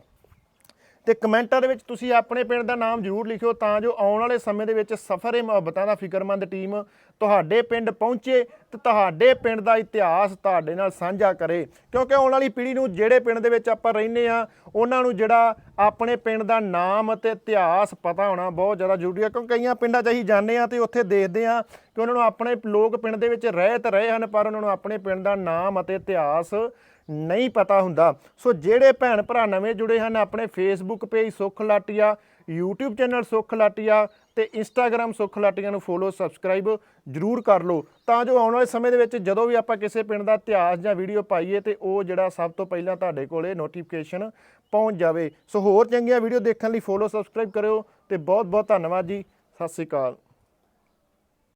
ਤੇ ਕਮੈਂਟਾਂ ਦੇ ਵਿੱਚ ਤੁਸੀਂ ਆਪਣੇ ਪਿੰਡ ਦਾ ਨਾਮ ਜ਼ਰੂਰ ਲਿਖਿਓ ਤਾਂ ਜੋ ਆਉਣ ਵਾਲੇ ਸਮੇਂ ਦੇ ਵਿੱਚ ਸਫ਼ਰੇ ਮੁਹੱਬਤਾਂ ਦਾ ਫਿਕਰਮੰਦ ਟੀਮ ਤੁਹਾਡੇ ਪਿੰਡ ਪਹੁੰਚੇ ਤੇ ਤੁਹਾਡੇ ਪਿੰਡ ਦਾ ਇਤਿਹਾਸ ਤੁਹਾਡੇ ਨਾਲ ਸਾਂਝਾ ਕਰੇ। ਕਿਉਂਕਿ ਆਉਣ ਵਾਲੀ ਪੀੜ੍ਹੀ ਨੂੰ ਜਿਹੜੇ ਪਿੰਡ ਦੇ ਵਿੱਚ ਆਪਾਂ ਰਹਿੰਦੇ ਆ ਉਹਨਾਂ ਨੂੰ ਜਿਹੜਾ ਆਪਣੇ ਪਿੰਡ ਦਾ ਨਾਮ ਅਤੇ ਇਤਿਹਾਸ ਪਤਾ ਹੋਣਾ ਬਹੁਤ ਜ਼ਿਆਦਾ ਜ਼ਰੂਰੀ ਹੈ। ਕਿਉਂਕਿ ਕਈਆਂ ਪਿੰਡਾਂ 'ਚ ਅਸੀਂ ਜਾਂਦੇ ਆ ਤੇ ਉੱਥੇ ਦੇਖਦੇ ਆ ਕਿ ਉਹਨਾਂ ਨੂੰ ਆਪਣੇ ਲੋਕ ਪਿੰਡ ਦੇ ਵਿੱਚ ਰਹਿ ਤਾਂ ਰਹੇ ਹਨ, ਪਰ ਉਹਨਾਂ ਨੂੰ ਆਪਣੇ ਪਿੰਡ ਦਾ ਨਾਮ ਅਤੇ ਇਤਿਹਾਸ ਨਹੀਂ ਪਤਾ ਹੁੰਦਾ। ਸੋ ਜਿਹੜੇ ਭੈਣ ਭਰਾ ਨਵੇਂ ਜੁੜੇ ਹਨ, ਆਪਣੇ ਫੇਸਬੁੱਕ ਪੇਜ ਸੁੱਖ ਲਾਟੀਆ, YouTube ਚੈਨਲ ਸੁੱਖ ਲਾਟੀਆ ਤੇ Instagram ਸੁੱਖ ਲਾਟੀਆਂ ਨੂੰ ਫੋਲੋ ਸਬਸਕ੍ਰਾਈਬ ਜਰੂਰ ਕਰ ਲਓ। ਤਾਂ ਜੋ ਆਉਣ ਵਾਲੇ ਸਮੇਂ ਦੇ ਵਿੱਚ ਜਦੋਂ ਵੀ ਆਪਾਂ ਕਿਸੇ ਪਿੰਡ ਦਾ ਇਤਿਹਾਸ ਜਾਂ ਵੀਡੀਓ ਪਾਈਏ ਤੇ ਉਹ ਜਿਹੜਾ ਸਭ ਤੋਂ ਪਹਿਲਾਂ ਤੁਹਾਡੇ ਕੋਲੇ ਨੋਟੀਫਿਕੇਸ਼ਨ ਪਹੁੰਚ ਜਾਵੇ। ਸੋ ਹੋਰ ਚੰਗੀਆਂ ਵੀਡੀਓ ਦੇਖਣ ਲਈ ਫੋਲੋ ਸਬਸਕ੍ਰਾਈਬ ਕਰਿਓ ਤੇ ਬਹੁਤ ਬਹੁਤ ਧੰਨਵਾਦ ਜੀ। ਸਤਿ ਸ਼੍ਰੀ ਅਕਾਲ।